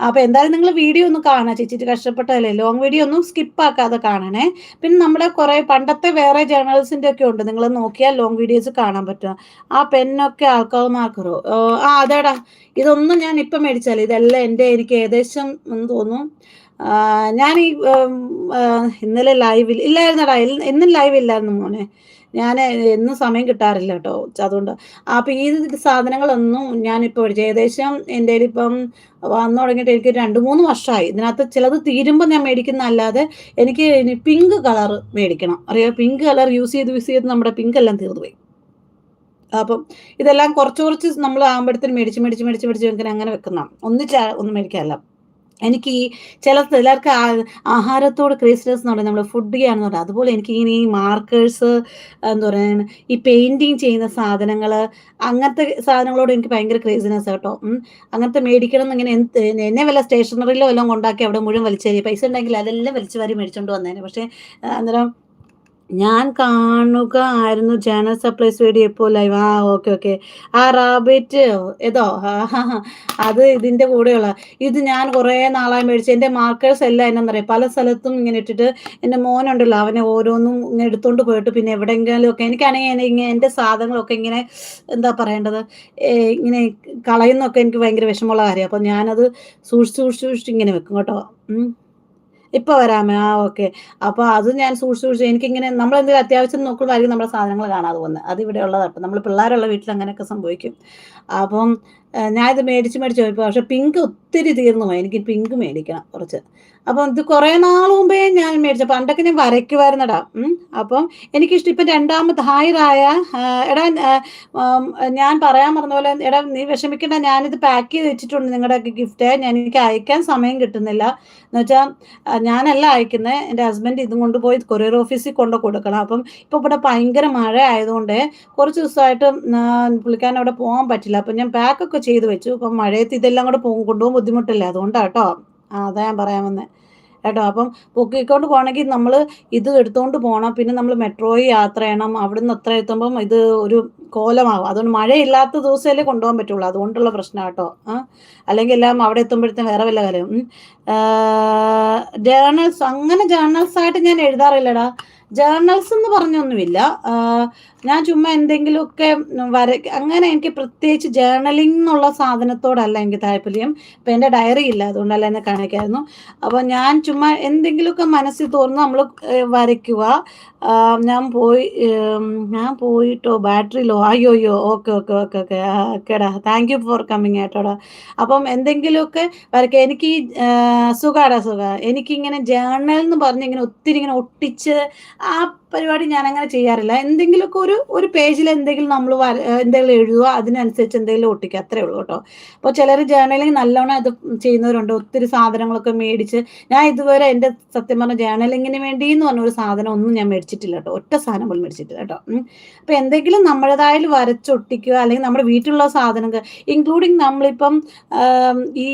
അപ്പോൾ എന്തായാലും നിങ്ങൾ വീഡിയോ ഒന്ന് കാണാം ചേച്ചിട്ട് കഷ്ടപ്പെട്ടതല്ലേ? ലോങ് വീഡിയോ ഒന്നും സ്കിപ്പ് ആക്കാതെ കാണണേ. പിന്നെ നമ്മുടെ കുറേ പണ്ടത്തെ വേറെ ജേർണൽസിന്റെ ഒക്കെ ഉണ്ട്. നിങ്ങൾ നോക്കിയാൽ ലോങ് വീഡിയോസ് കാണാൻ പറ്റുക. ആ പെന്നൊക്കെ ആൾക്കാർ മാർക്കറോ ആ അതെടാ. ഇതൊന്നും ഞാൻ ഇപ്പം മേടിച്ചാൽ ഇതെല്ലാം എന്റെ എനിക്ക് ഏകദേശം എന്ന് തോന്നും ഞാൻ ഈ ഇന്നലെ ലൈവിൽ ഇല്ലായിരുന്നടാ. ഇന്നും ലൈവ് ഇല്ലായിരുന്നു മോനെ. ഞാൻ എന്നും സമയം കിട്ടാറില്ല കേട്ടോ. അതുകൊണ്ട് അപ്പം ഈ സാധനങ്ങളൊന്നും ഞാനിപ്പോൾ ഏകദേശം എന്റെ ഇപ്പം വന്നു തുടങ്ങിയിട്ട് എനിക്ക് രണ്ട് മൂന്ന് വർഷമായി ഇതിനകത്ത് ചിലത് തീരുമ്പോൾ ഞാൻ മേടിക്കുന്ന അല്ലാതെ എനിക്ക് പിങ്ക് കളർ മേടിക്കണം. അറിയാം? പിങ്ക് കളർ യൂസ് ചെയ്ത് യൂസ് ചെയ്ത് നമ്മുടെ പിങ്ക് എല്ലാം തീർന്നു പോയി. അപ്പം ഇതെല്ലാം കുറച്ച് കുറച്ച് നമ്മൾ ആകുമ്പോഴത്തേന് മേടിച്ച് മേടിച്ച് മേടിച്ച് മേടിച്ച് വെക്കാൻ അങ്ങനെ വെക്കുന്ന ഒന്നിച്ച് ഒന്നും മേടിക്കാനല്ല എനിക്ക് ഈ ചില ചിലർക്ക് ആഹാരത്തോട് ക്രേസ്നെസ് എന്ന് പറയുന്നത് നമ്മൾ ഫുഡ് ചെയ്യാന്ന് പറയുന്നത് അതുപോലെ എനിക്ക് ഇങ്ങനെ ഈ മാർക്കേഴ്സ് എന്താ പറയുക ഈ പെയിന്റിങ് ചെയ്യുന്ന സാധനങ്ങൾ അങ്ങനത്തെ സാധനങ്ങളോട് എനിക്ക് ഭയങ്കര ക്രേസിനെസ് കേട്ടോ അങ്ങനത്തെ മേടിക്കണം എന്നിങ്ങനെ എന്നെ വല്ല സ്റ്റേഷനറിയിലോ എല്ലാം കൊണ്ടാക്കി അവിടെ മുഴുവൻ വലിച്ചേരി. പൈസ ഉണ്ടെങ്കിൽ അതെല്ലാം വലിച്ചു വാരി മേടിച്ചുകൊണ്ട് വന്നേനെ. പക്ഷേ അന്നേരം ഞാൻ കാണുക ആയിരുന്നു ചാനൽ സപ്ലൈസ് വീഡിയോ ഇപ്പോൾ ലൈവ് ആ ഓക്കെ ഓക്കെ ആ റാബിറ്റ് ഏതോ? അത് ഇതിന്റെ കൂടെയുള്ള. ഇത് ഞാൻ കുറേ നാളായി മേടിച്ചു. എന്റെ മാർക്കേഴ്സ് എല്ലാം എന്നറിയാം പല സ്ഥലത്തും ഇങ്ങനെ ഇട്ടിട്ട് എന്റെ മോനുണ്ടല്ലോ അവനെ ഓരോന്നും ഇങ്ങനെ എടുത്തുകൊണ്ട് പോയിട്ട് പിന്നെ എവിടെയെങ്കിലും ഒക്കെ എനിക്കാണെങ്കിൽ ഇങ്ങനെ എന്റെ സാധനങ്ങളൊക്കെ ഇങ്ങനെ എന്താ പറയേണ്ടത്? ഇങ്ങനെ കളയുന്നൊക്കെ എനിക്ക് ഭയങ്കര വിഷമമുള്ള കാര്യമാണ്. അപ്പോൾ ഞാനത് സൂക്ഷിച്ച് സൂക്ഷിച്ച് സൂക്ഷിച്ച് ഇങ്ങനെ വെക്കും കേട്ടോ. ഇപ്പൊ വരാമേ? ആ ഓക്കെ. അപ്പൊ അത് ഞാൻ സൂക്ഷിച്ചു സൂക്ഷിച്ചു എനിക്കിങ്ങനെ നമ്മൾ എന്തെങ്കിലും അത്യാവശ്യം നോക്കുമ്പോഴായിരിക്കും നമ്മുടെ സാധനങ്ങൾ കാണാതെ വന്ന് അത് ഇവിടെ ഉള്ളതാണ് നമ്മൾ പിള്ളേരുള്ള വീട്ടിൽ അങ്ങനെയൊക്കെ സംഭവിക്കും. അപ്പം ഞാനിത് മേടിച്ച് മേടിച്ച് പോയപ്പോൾ പക്ഷെ പിങ്ക് ഒത്തിരി തീർന്നു പോയി. എനിക്ക് പിങ്ക് മേടിക്കണം കുറച്ച്. അപ്പം ഇത് കുറേ നാൾ മുമ്പേ ഞാൻ മേടിച്ച. പണ്ടൊക്കെ ഞാൻ വരയ്ക്കുമായിരുന്നടാ. അപ്പം എനിക്കിഷ്ടം ഇപ്പം രണ്ടാമത് ഹായറായ എടാ ഞാൻ പറയാൻ പറഞ്ഞ പോലെ എടാ നീ വിഷമിക്കണ്ട. ഞാനിത് പാക്ക് ചെയ്ത് വെച്ചിട്ടുണ്ട് നിങ്ങളുടെ ഗിഫ്റ്റ്. ഞാൻ എനിക്ക് അയക്കാൻ സമയം കിട്ടുന്നില്ല. എന്ന് വെച്ചാൽ ഞാനല്ല അയക്കുന്നത് എന്റെ ഹസ്ബൻഡ് ഇതും കൊണ്ടുപോയി കൊറിയർ ഓഫീസിൽ കൊണ്ട് കൊടുക്കണം. അപ്പം ഇപ്പോൾ ഇവിടെ ഭയങ്കര മഴ ആയതുകൊണ്ട് കുറച്ച് ദിവസമായിട്ട് പുള്ളിക്കാരൻ അവിടെ പോകാൻ പറ്റില്ല. അപ്പം ഞാൻ പാക്കൊക്കെ ചെയ്ത് വെച്ചു. അപ്പം മഴയത്ത് ഇതെല്ലാം കൂടെ പോകും കൊണ്ടുപോകാൻ ബുദ്ധിമുട്ടില്ല? അതുകൊണ്ടാണ് അതാ ഞാൻ പറയാൻ വന്നത് കേട്ടോ അപ്പം പൊക്കിക്കൊണ്ട് പോകണമെങ്കിൽ നമ്മൾ ഇത് എടുത്തുകൊണ്ട് പോകണം പിന്നെ നമ്മൾ മെട്രോയിൽ യാത്ര ചെയ്യണം. അവിടുന്ന് അത്ര എത്തുമ്പം ഇത് ഒരു കോലമാകും അതുകൊണ്ട് മഴയില്ലാത്ത ദിവസമല്ലേ കൊണ്ടുപോകാൻ പറ്റുള്ളൂ. അതുകൊണ്ടുള്ള പ്രശ്നം കേട്ടോ. അല്ലെങ്കിൽ എല്ലാം അവിടെ എത്തുമ്പോഴത്തേക്കും വേറെ വല്ല കാര്യം. ജേർണൽസ് അങ്ങനെ ജേർണൽസ് ആയിട്ട് ഞാൻ എഴുതാറില്ലടാ. ജേർണൽസ് എന്ന് പറഞ്ഞൊന്നുമില്ല. ഞാൻ ചുമ്മാ എന്തെങ്കിലുമൊക്കെ വര അങ്ങനെ എനിക്ക് പ്രത്യേകിച്ച് ജേർണലിംഗ് എന്നുള്ള സാധനത്തോടല്ല എനിക്ക് താല്പര്യം. ഇപ്പം എന്റെ ഡയറി ഇല്ല അതുകൊണ്ടല്ല എന്നെ കാണിക്കായിരുന്നു. അപ്പോൾ ഞാൻ ചുമ്മാ എന്തെങ്കിലുമൊക്കെ മനസ്സിൽ തോന്നുന്നു നമ്മൾ വരയ്ക്കുക. ഞാൻ പോയി ഞാൻ പോയിട്ടോ ബാറ്ററി ലോ അയ്യോ അയ്യോ ഓക്കെ ഓക്കെ ഓക്കെ ഓക്കെ ഓക്കേടാ താങ്ക് യു ഫോർ കമ്മിങ് ആയിട്ടോടാ അപ്പം എന്തെങ്കിലുമൊക്കെ വരയ്ക്കുക എനിക്ക് ഈ സുഖാടാ സുഖ. എനിക്കിങ്ങനെ ജേർണൽ എന്ന് പറഞ്ഞ് ഇങ്ങനെ ഒത്തിരി ഇങ്ങനെ ഒട്ടിച്ച് ആ പരിപാടി ഞാൻ അങ്ങനെ ചെയ്യാറില്ല. എന്തെങ്കിലുമൊക്കെ ഒരു ഒരു ഒരു പേജിൽ എന്തെങ്കിലും നമ്മൾ എന്തെങ്കിലും എഴുതുക അതിനനുസരിച്ച് എന്തെങ്കിലും ഒട്ടിക്കുക. അത്രേ ഉള്ളൂ കേട്ടോ. അപ്പോൾ ചിലർ ജേർണലിങ് നല്ലോണം ഇത് ചെയ്യുന്നവരുണ്ട്. ഒത്തിരി സാധനങ്ങളൊക്കെ മേടിച്ച് ഞാൻ ഇതുവരെ എന്റെ സത്യം പറഞ്ഞ ജേർണലിങ്ങിന് വേണ്ടി എന്ന് പറഞ്ഞ ഒരു സാധനം ഒന്നും ഞാൻ മേടിച്ചിട്ടില്ല കേട്ടോ. ഒറ്റ സാധനം പോലും മേടിച്ചിട്ടില്ല കേട്ടോ. അപ്പോൾ എന്തെങ്കിലും നമ്മുടേതായാലും വരച്ചൊട്ടിക്കുക അല്ലെങ്കിൽ നമ്മുടെ വീട്ടിലുള്ള സാധനങ്ങൾ ഇൻക്ലൂഡിങ് നമ്മളിപ്പം ഈ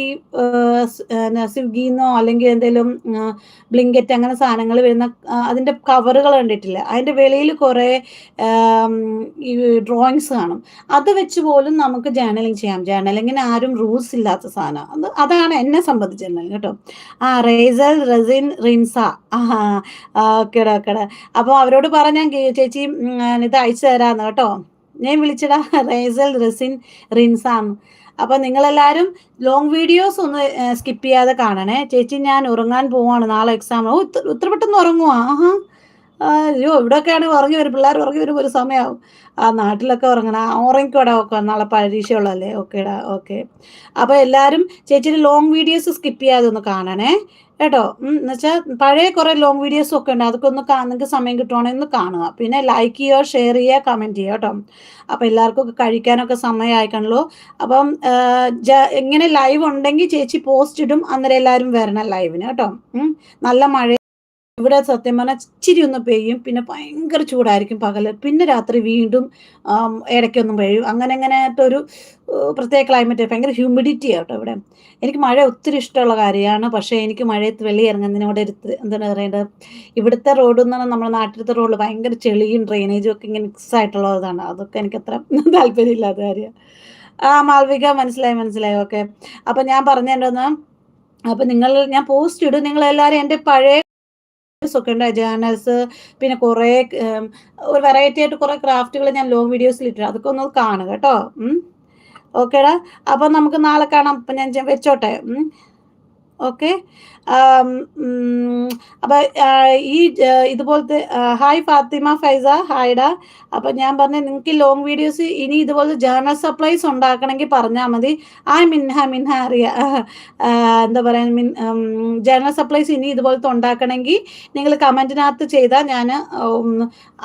സ്വിഗ്ഗിന്നോ അല്ലെങ്കിൽ എന്തെങ്കിലും ബ്ലിങ്കറ്റ് അങ്ങനെ സാധനങ്ങൾ വരുന്ന അതിന്റെ കവറുകൾ കണ്ടിട്ടില്ല? അതിന്റെ വെളിയിൽ കുറേ ഈ ഡ്രോയിങ്സ് കാണും. അത് വെച്ച് പോലും നമുക്ക് ജേണലിങ് ചെയ്യാം. ജേണലിങ്ങിന് ആരും റൂൾസ് ഇല്ലാത്ത സാധനം. അത് അതാണ് എന്നെ സംബന്ധിച്ചിട്ടുണ്ടെങ്കിൽ കേട്ടോ. ആ റേസൽ റസിൻ റിൻസ ഓക്കേടാ ഓക്കേടാ അപ്പോൾ അവരോട് പറഞ്ഞാൽ ചേച്ചി ഇത് അയച്ചു തരാമെന്ന് കേട്ടോ. ഞാൻ വിളിച്ചടാ റേസൽ റസിൻ റിൻസാന്ന് അപ്പോൾ നിങ്ങളെല്ലാവരും ലോങ് വീഡിയോസ് ഒന്ന് സ്കിപ്പ് ചെയ്യാതെ കാണണേ. ചേച്ചി ഞാൻ ഉറങ്ങാൻ പോവാണ്. നാളെ എക്സാം ഓ പെട്ടെന്ന് ഉറങ്ങുവാ? ആഹാ. അയ്യോ ഇവിടെയൊക്കെയാണ് ഉറങ്ങി വരും പിള്ളേർ ഉറങ്ങി വരുമ്പോൾ ഒരു സമയമാവും ആ നാട്ടിലൊക്കെ ഉറങ്ങണം ആ ഉറങ്ങിക്കോടാ ഒക്കെ നാളെ പരീക്ഷയുള്ളതല്ലേ? ഓക്കേടാ ഓക്കെ. അപ്പോൾ എല്ലാവരും ചേച്ചിയുടെ ലോങ് വീഡിയോസ് സ്കിപ്പ് ചെയ്യാതെ ഒന്ന് കാണണേ കേട്ടോ? എന്നുവെച്ചാൽ പഴയ കുറേ ലോങ് വീഡിയോസും ഒക്കെ ഉണ്ട് അതൊക്കെ ഒന്ന് നിങ്ങൾക്ക് സമയം കിട്ടുവാണെങ്കിൽ ഒന്ന് കാണുക. പിന്നെ ലൈക്ക് ചെയ്യുക ഷെയർ ചെയ്യുക കമന്റ് ചെയ്യുക കേട്ടോ? അപ്പോൾ എല്ലാവർക്കും ഒക്കെ കഴിക്കാനൊക്കെ സമയമായിക്കണല്ലോ അപ്പം എങ്ങനെ ലൈവ് ഉണ്ടെങ്കിൽ ചേച്ചി പോസ്റ്റ് ഇടും അന്നേരം എല്ലാവരും വരണം ലൈവിന് കേട്ടോ? നല്ല മഴ ഇവിടെ സത്യം പറഞ്ഞാൽ ഇച്ചിരി ഒന്ന് പെയ്യും പിന്നെ ഭയങ്കര ചൂടായിരിക്കും പകൽ പിന്നെ രാത്രി വീണ്ടും ഇടയ്ക്കൊന്നും പെയ്യും. അങ്ങനെ ഒരു പ്രത്യേക ക്ലൈമറ്റ് ഭയങ്കര ഹ്യൂമിഡിറ്റി ആട്ടോ ഇവിടെ. എനിക്ക് മഴ ഒത്തിരി ഇഷ്ടമുള്ള കാര്യമാണ്. പക്ഷേ എനിക്ക് മഴയത്ത് വെള്ളി ഇറങ്ങുന്നതിനോട് ഒരു എന്താണ് പറയേണ്ടത്? ഇവിടുത്തെ റോഡ് എന്ന് പറഞ്ഞാൽ നമ്മുടെ നാട്ടിലത്തെ റോഡ് ഭയങ്കര ചെളിയും ഡ്രെയിനേജും ഒക്കെ ഇങ്ങനെ മിക്സ് ആയിട്ടുള്ളതാണ് അതൊക്കെ എനിക്ക് അത്ര താല്പര്യമില്ലാത്ത കാര്യം. ആ മാൽവിക മനസ്സിലായി മനസ്സിലായി. ഓക്കെ അപ്പം ഞാൻ പറഞ്ഞതിന്റെ അപ്പം നിങ്ങൾ ഞാൻ പോസ്റ്റ് ഇടും. നിങ്ങളെല്ലാവരും എന്റെ പഴയ ഒക്കെ ഉണ്ട് അജാനസ് പിന്നെ കുറേ ഒരു വെറൈറ്റി ആയിട്ട് കുറേ ക്രാഫ്റ്റുകൾ ഞാൻ ലോങ് വീഡിയോസിൽ ഇട്ടു അതൊക്കെ ഒന്ന് കാണുക കേട്ടോ. ഓക്കേടാ അപ്പം നമുക്ക് നാളെ കാണാം. അപ്പം ഞാൻ വെച്ചോട്ടെ. ഓക്കെ? അപ്പോൾ ഈ ഇതുപോലത്തെ ഹായ് ഫാത്തിമ ഫൈസ ഹായ്ഡ അപ്പം ഞാൻ പറഞ്ഞ നിങ്ങൾക്ക് ലോങ് വീഡിയോസ് ഇനി ഇതുപോലത്തെ ജേർണൽ സപ്ലൈസ് ഉണ്ടാക്കണമെങ്കിൽ പറഞ്ഞാൽ മതി. ആ മിൻഹ മിൻഹ അറിയ. എന്താ പറയുക മിൻ ജേർണൽ സപ്ലൈസ് ഇനി ഇതുപോലത്തെ ഉണ്ടാക്കണമെങ്കിൽ നിങ്ങൾ കമന്റിനകത്ത് ചെയ്താൽ ഞാൻ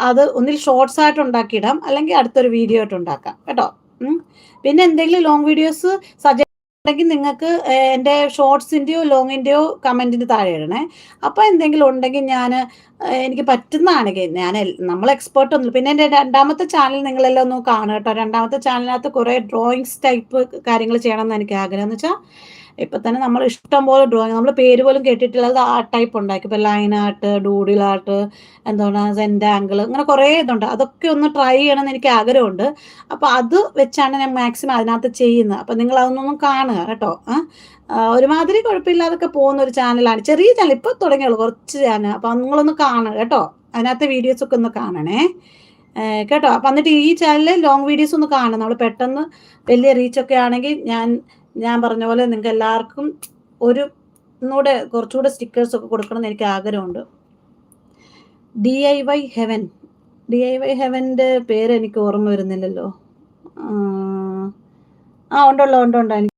അത് ഒന്നിൽ ഷോർട്സ് ആയിട്ട് ഉണ്ടാക്കിയിടാം. അല്ലെങ്കിൽ അടുത്തൊരു വീഡിയോ ആയിട്ട് ഉണ്ടാക്കാം. കേട്ടോ? പിന്നെ എന്തെങ്കിലും ലോങ് വീഡിയോസ് സജസ്റ്റ് ഉണ്ടെങ്കിൽ നിങ്ങൾക്ക് എന്റെ ഷോർട്സിന്റെയോ ലോങ്ങിന്റെയോ കമന്റിന് താഴെ ഇടണേ. അപ്പോൾ എന്തെങ്കിലും ഉണ്ടെങ്കിൽ ഞാൻ എനിക്ക് പറ്റുന്നതാണെങ്കിൽ ഞാൻ നമ്മൾ എക്സ്പേർട്ട് ഒന്നുമില്ല. പിന്നെ എന്റെ രണ്ടാമത്തെ ചാനൽ നിങ്ങളെല്ലാം ഒന്ന് കാണുക കേട്ടോ. രണ്ടാമത്തെ ചാനലിനകത്ത് കുറേ ഡ്രോയിങ്സ് ടൈപ്പ് കാര്യങ്ങൾ ചെയ്യണമെന്ന് എനിക്ക് ആഗ്രഹം. എന്ന് വെച്ചാൽ ഇപ്പം തന്നെ നമ്മൾ ഇഷ്ടം പോലെ ഡ്രോയിങ് നമ്മൾ പേര് പോലും കേട്ടിട്ടുള്ളത് ആ ടൈപ്പ് ഉണ്ടാക്കി. ഇപ്പൊ ലൈൻ ആർട്ട് ഡൂഡിൽ ആർട്ട് എന്താണ് സെന്റ് ആംഗിൾ അങ്ങനെ കുറേ ഇതുണ്ട്. അതൊക്കെ ഒന്ന് ട്രൈ ചെയ്യണമെന്ന് എനിക്ക് ആഗ്രഹമുണ്ട്. അപ്പോൾ അത് വെച്ചാണ് ഞാൻ മാക്സിമം അതിനകത്ത് ചെയ്യുന്നത്. അപ്പോൾ നിങ്ങൾ അതൊന്നും കാണുക കേട്ടോ. ഒരുമാതിരി കുഴപ്പമില്ലാതൊക്കെ പോകുന്ന ഒരു ചാനലാണ് ചെറിയ ചാനൽ ഇപ്പോൾ തുടങ്ങിയുള്ളൂ കുറച്ച് ചാനൽ അപ്പോൾ നിങ്ങളൊന്ന് കാണുക കേട്ടോ. അതിനകത്തെ വീഡിയോസൊക്കെ ഒന്ന് കാണണേ. കേട്ടോ. അപ്പം എന്നിട്ട് ഈ ചാനലിൽ ലോങ് വീഡിയോസ് ഒന്ന് കാണണം. നമ്മൾ പെട്ടെന്ന് വലിയ റീച്ചൊക്കെ ആണെങ്കിൽ ഞാൻ ഞാൻ പറഞ്ഞ പോലെ നിങ്ങൾക്ക് എല്ലാവർക്കും ഒരു ഒന്നുകൂടെ കുറച്ചുകൂടെ സ്റ്റിക്കേഴ്സ് ഒക്കെ കൊടുക്കണമെന്ന് എനിക്ക് ആഗ്രഹമുണ്ട്. D I Y heaven D I Y ഹെവന്റെ പേര് എനിക്ക് ഓർമ്മ വരുന്നില്ലല്ലോ. ആ, ഉണ്ടല്ലോ ഉണ്ട് ഉണ്ട് എനിക്ക്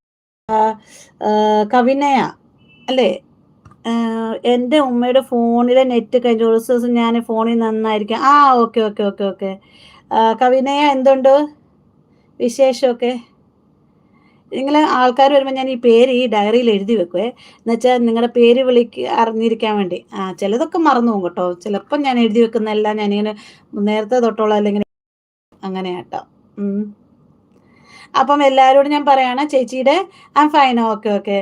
കവിനയ അല്ലേ? എന്റെ ഉമ്മയുടെ ഫോണിലെ നെറ്റ് കഴിഞ്ഞ ഒരു ദിവസം ഞാൻ ഫോണിൽ നന്നായിരിക്കും. ആ okay okay okay okay. Kavinaya എന്തുണ്ട്? വിശേഷമൊക്കെ? നിങ്ങൾ ആൾക്കാർ വരുമ്പോൾ ഞാൻ ഈ പേര് ഈ ഡയറിയിൽ എഴുതി വെക്കുവേ. എന്നുവെച്ചാൽ നിങ്ങളുടെ പേര് വിളിക്ക് അറിഞ്ഞിരിക്കാൻ വേണ്ടി. ആ ചിലതൊക്കെ മറന്നു പോകും കേട്ടോ. ചിലപ്പം ഞാൻ എഴുതി വെക്കുന്നതെല്ലാം ഞാനിങ്ങനെ നേരത്തെ തൊട്ടുള്ള അല്ലെങ്കിൽ അങ്ങനെ കേട്ടോ. അപ്പം എല്ലാവരോടും ഞാൻ പറയാണ് ചേച്ചിയുടെ ഐ ഫൈൻ ഓക്കെ ഓക്കെ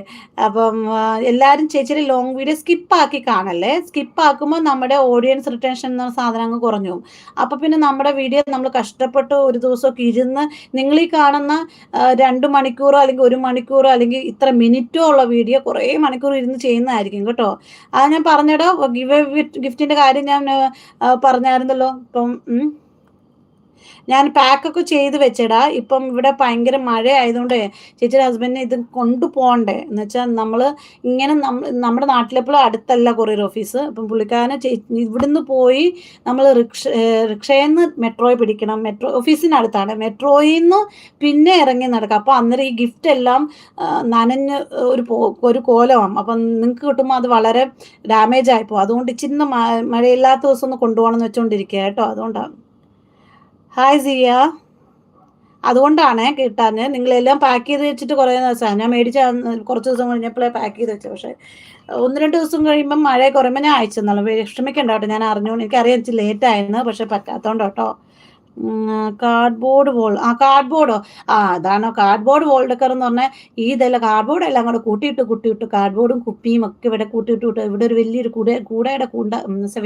അപ്പം ആ, എല്ലാവരും ചേച്ചിയുടെ ലോങ് വീഡിയോ സ്കിപ്പാക്കി കാണല്ലേ? സ്കിപ്പാക്കുമ്പോൾ നമ്മുടെ ഓഡിയൻസ് റിട്ടൻഷൻ എന്ന സാധനം അങ്ങ് കുറഞ്ഞു അപ്പം പിന്നെ നമ്മുടെ വീഡിയോ നമ്മൾ കഷ്ടപ്പെട്ട് ഒരു ദിവസമൊക്കെ ഇരുന്ന് നിങ്ങൾ ഈ കാണുന്ന ആ, രണ്ട് മണിക്കൂറോ അല്ലെങ്കിൽ ഒരു മണിക്കൂറോ അല്ലെങ്കിൽ ഇത്ര മിനിറ്റോ ഉള്ള വീഡിയോ കുറേ മണിക്കൂർ ഇരുന്ന് ചെയ്യുന്നതായിരിക്കും കേട്ടോ. അത് ഞാൻ പറഞ്ഞടോ ഗിവ് ഗിഫ്റ്റിന്റെ കാര്യം ഞാൻ ആ, പറഞ്ഞായിരുന്നല്ലോ. ഇപ്പം. ഞാൻ പാക്കൊക്കെ ചെയ്ത് വെച്ചടാ. ഇപ്പം ഇവിടെ ഭയങ്കര മഴ ആയതുകൊണ്ട് ചേച്ചിയുടെ ഹസ്ബൻഡിനെ ഇത് കൊണ്ടുപോകണ്ടേ? എന്ന് വെച്ചാൽ നമ്മൾ ഇങ്ങനെ നമ്മ നമ്മുടെ നാട്ടിലെപ്പോഴും അടുത്തല്ല കൊറിയർ ഓഫീസ് അപ്പം പുള്ളിക്കാരനെ ഇവിടുന്ന് പോയി നമ്മൾ റിക്ഷ റിക്ഷയിൽ നിന്ന് മെട്രോയിൽ പിടിക്കണം. മെട്രോ ഓഫീസിനടുത്താണ് മെട്രോയിൽ നിന്ന് പിന്നെ ഇറങ്ങി നടക്കാം. അപ്പോൾ അന്നേരം ഈ ഗിഫ്റ്റ് എല്ലാം നനഞ്ഞ് ഒരു ഒരു കോലമാകും അപ്പം നിങ്ങൾക്ക് കിട്ടുമ്പോൾ അത് വളരെ ഡാമേജ് ആയിപ്പോൾ അതുകൊണ്ട് ഇച്ചിരി മഴയില്ലാത്ത ദിവസം ഒന്ന് കൊണ്ടുപോകണം എന്ന് വെച്ചുകൊണ്ടിരിക്കുക കേട്ടോ. അതുകൊണ്ടാണ് ഹായ് സിയ അതുകൊണ്ടാണ് കിട്ടാൻ നിങ്ങളെല്ലാം പാക്ക് ചെയ്ത് വെച്ചിട്ട് കുറേ ദിവസമാണ് ഞാൻ മേടിച്ച കുറച്ച് ദിവസം കഴിഞ്ഞപ്പോഴേ പാക്ക് ചെയ്ത് വെച്ചു. പക്ഷേ ഒന്ന് രണ്ട് ദിവസം കഴിയുമ്പം മഴ കുറയുമ്പോൾ ഞാൻ അയച്ചു തന്നോളാം വിഷമിക്കണ്ട കേട്ടോ. ഞാൻ അറിഞ്ഞുകൊണ്ട് എനിക്കറിയാം ലേറ്റ് ആയിരുന്നു പക്ഷെ പറ്റാത്തതുകൊണ്ട് കേട്ടോ. കാർഡ്ബോർഡ് വോൾ ആ കാർഡ്ബോർഡോ ആ അതാണോ കാർഡ്ബോർഡ് വോൾ ഡെക്കർ എന്ന് പറഞ്ഞാൽ ഈ ഇതെല്ലാം കാർഡ്ബോർഡ് എല്ലാം കൂടെ കൂട്ടിയിട്ട് കൂട്ടിയിട്ട് കാർഡ്ബോർഡും കുപ്പിയും ഒക്കെ ഇവിടെ കൂട്ടിയിട്ട് ഇവിടെ ഒരു വലിയൊരു കൂടെ കൂടയുടെ കൂണ്ട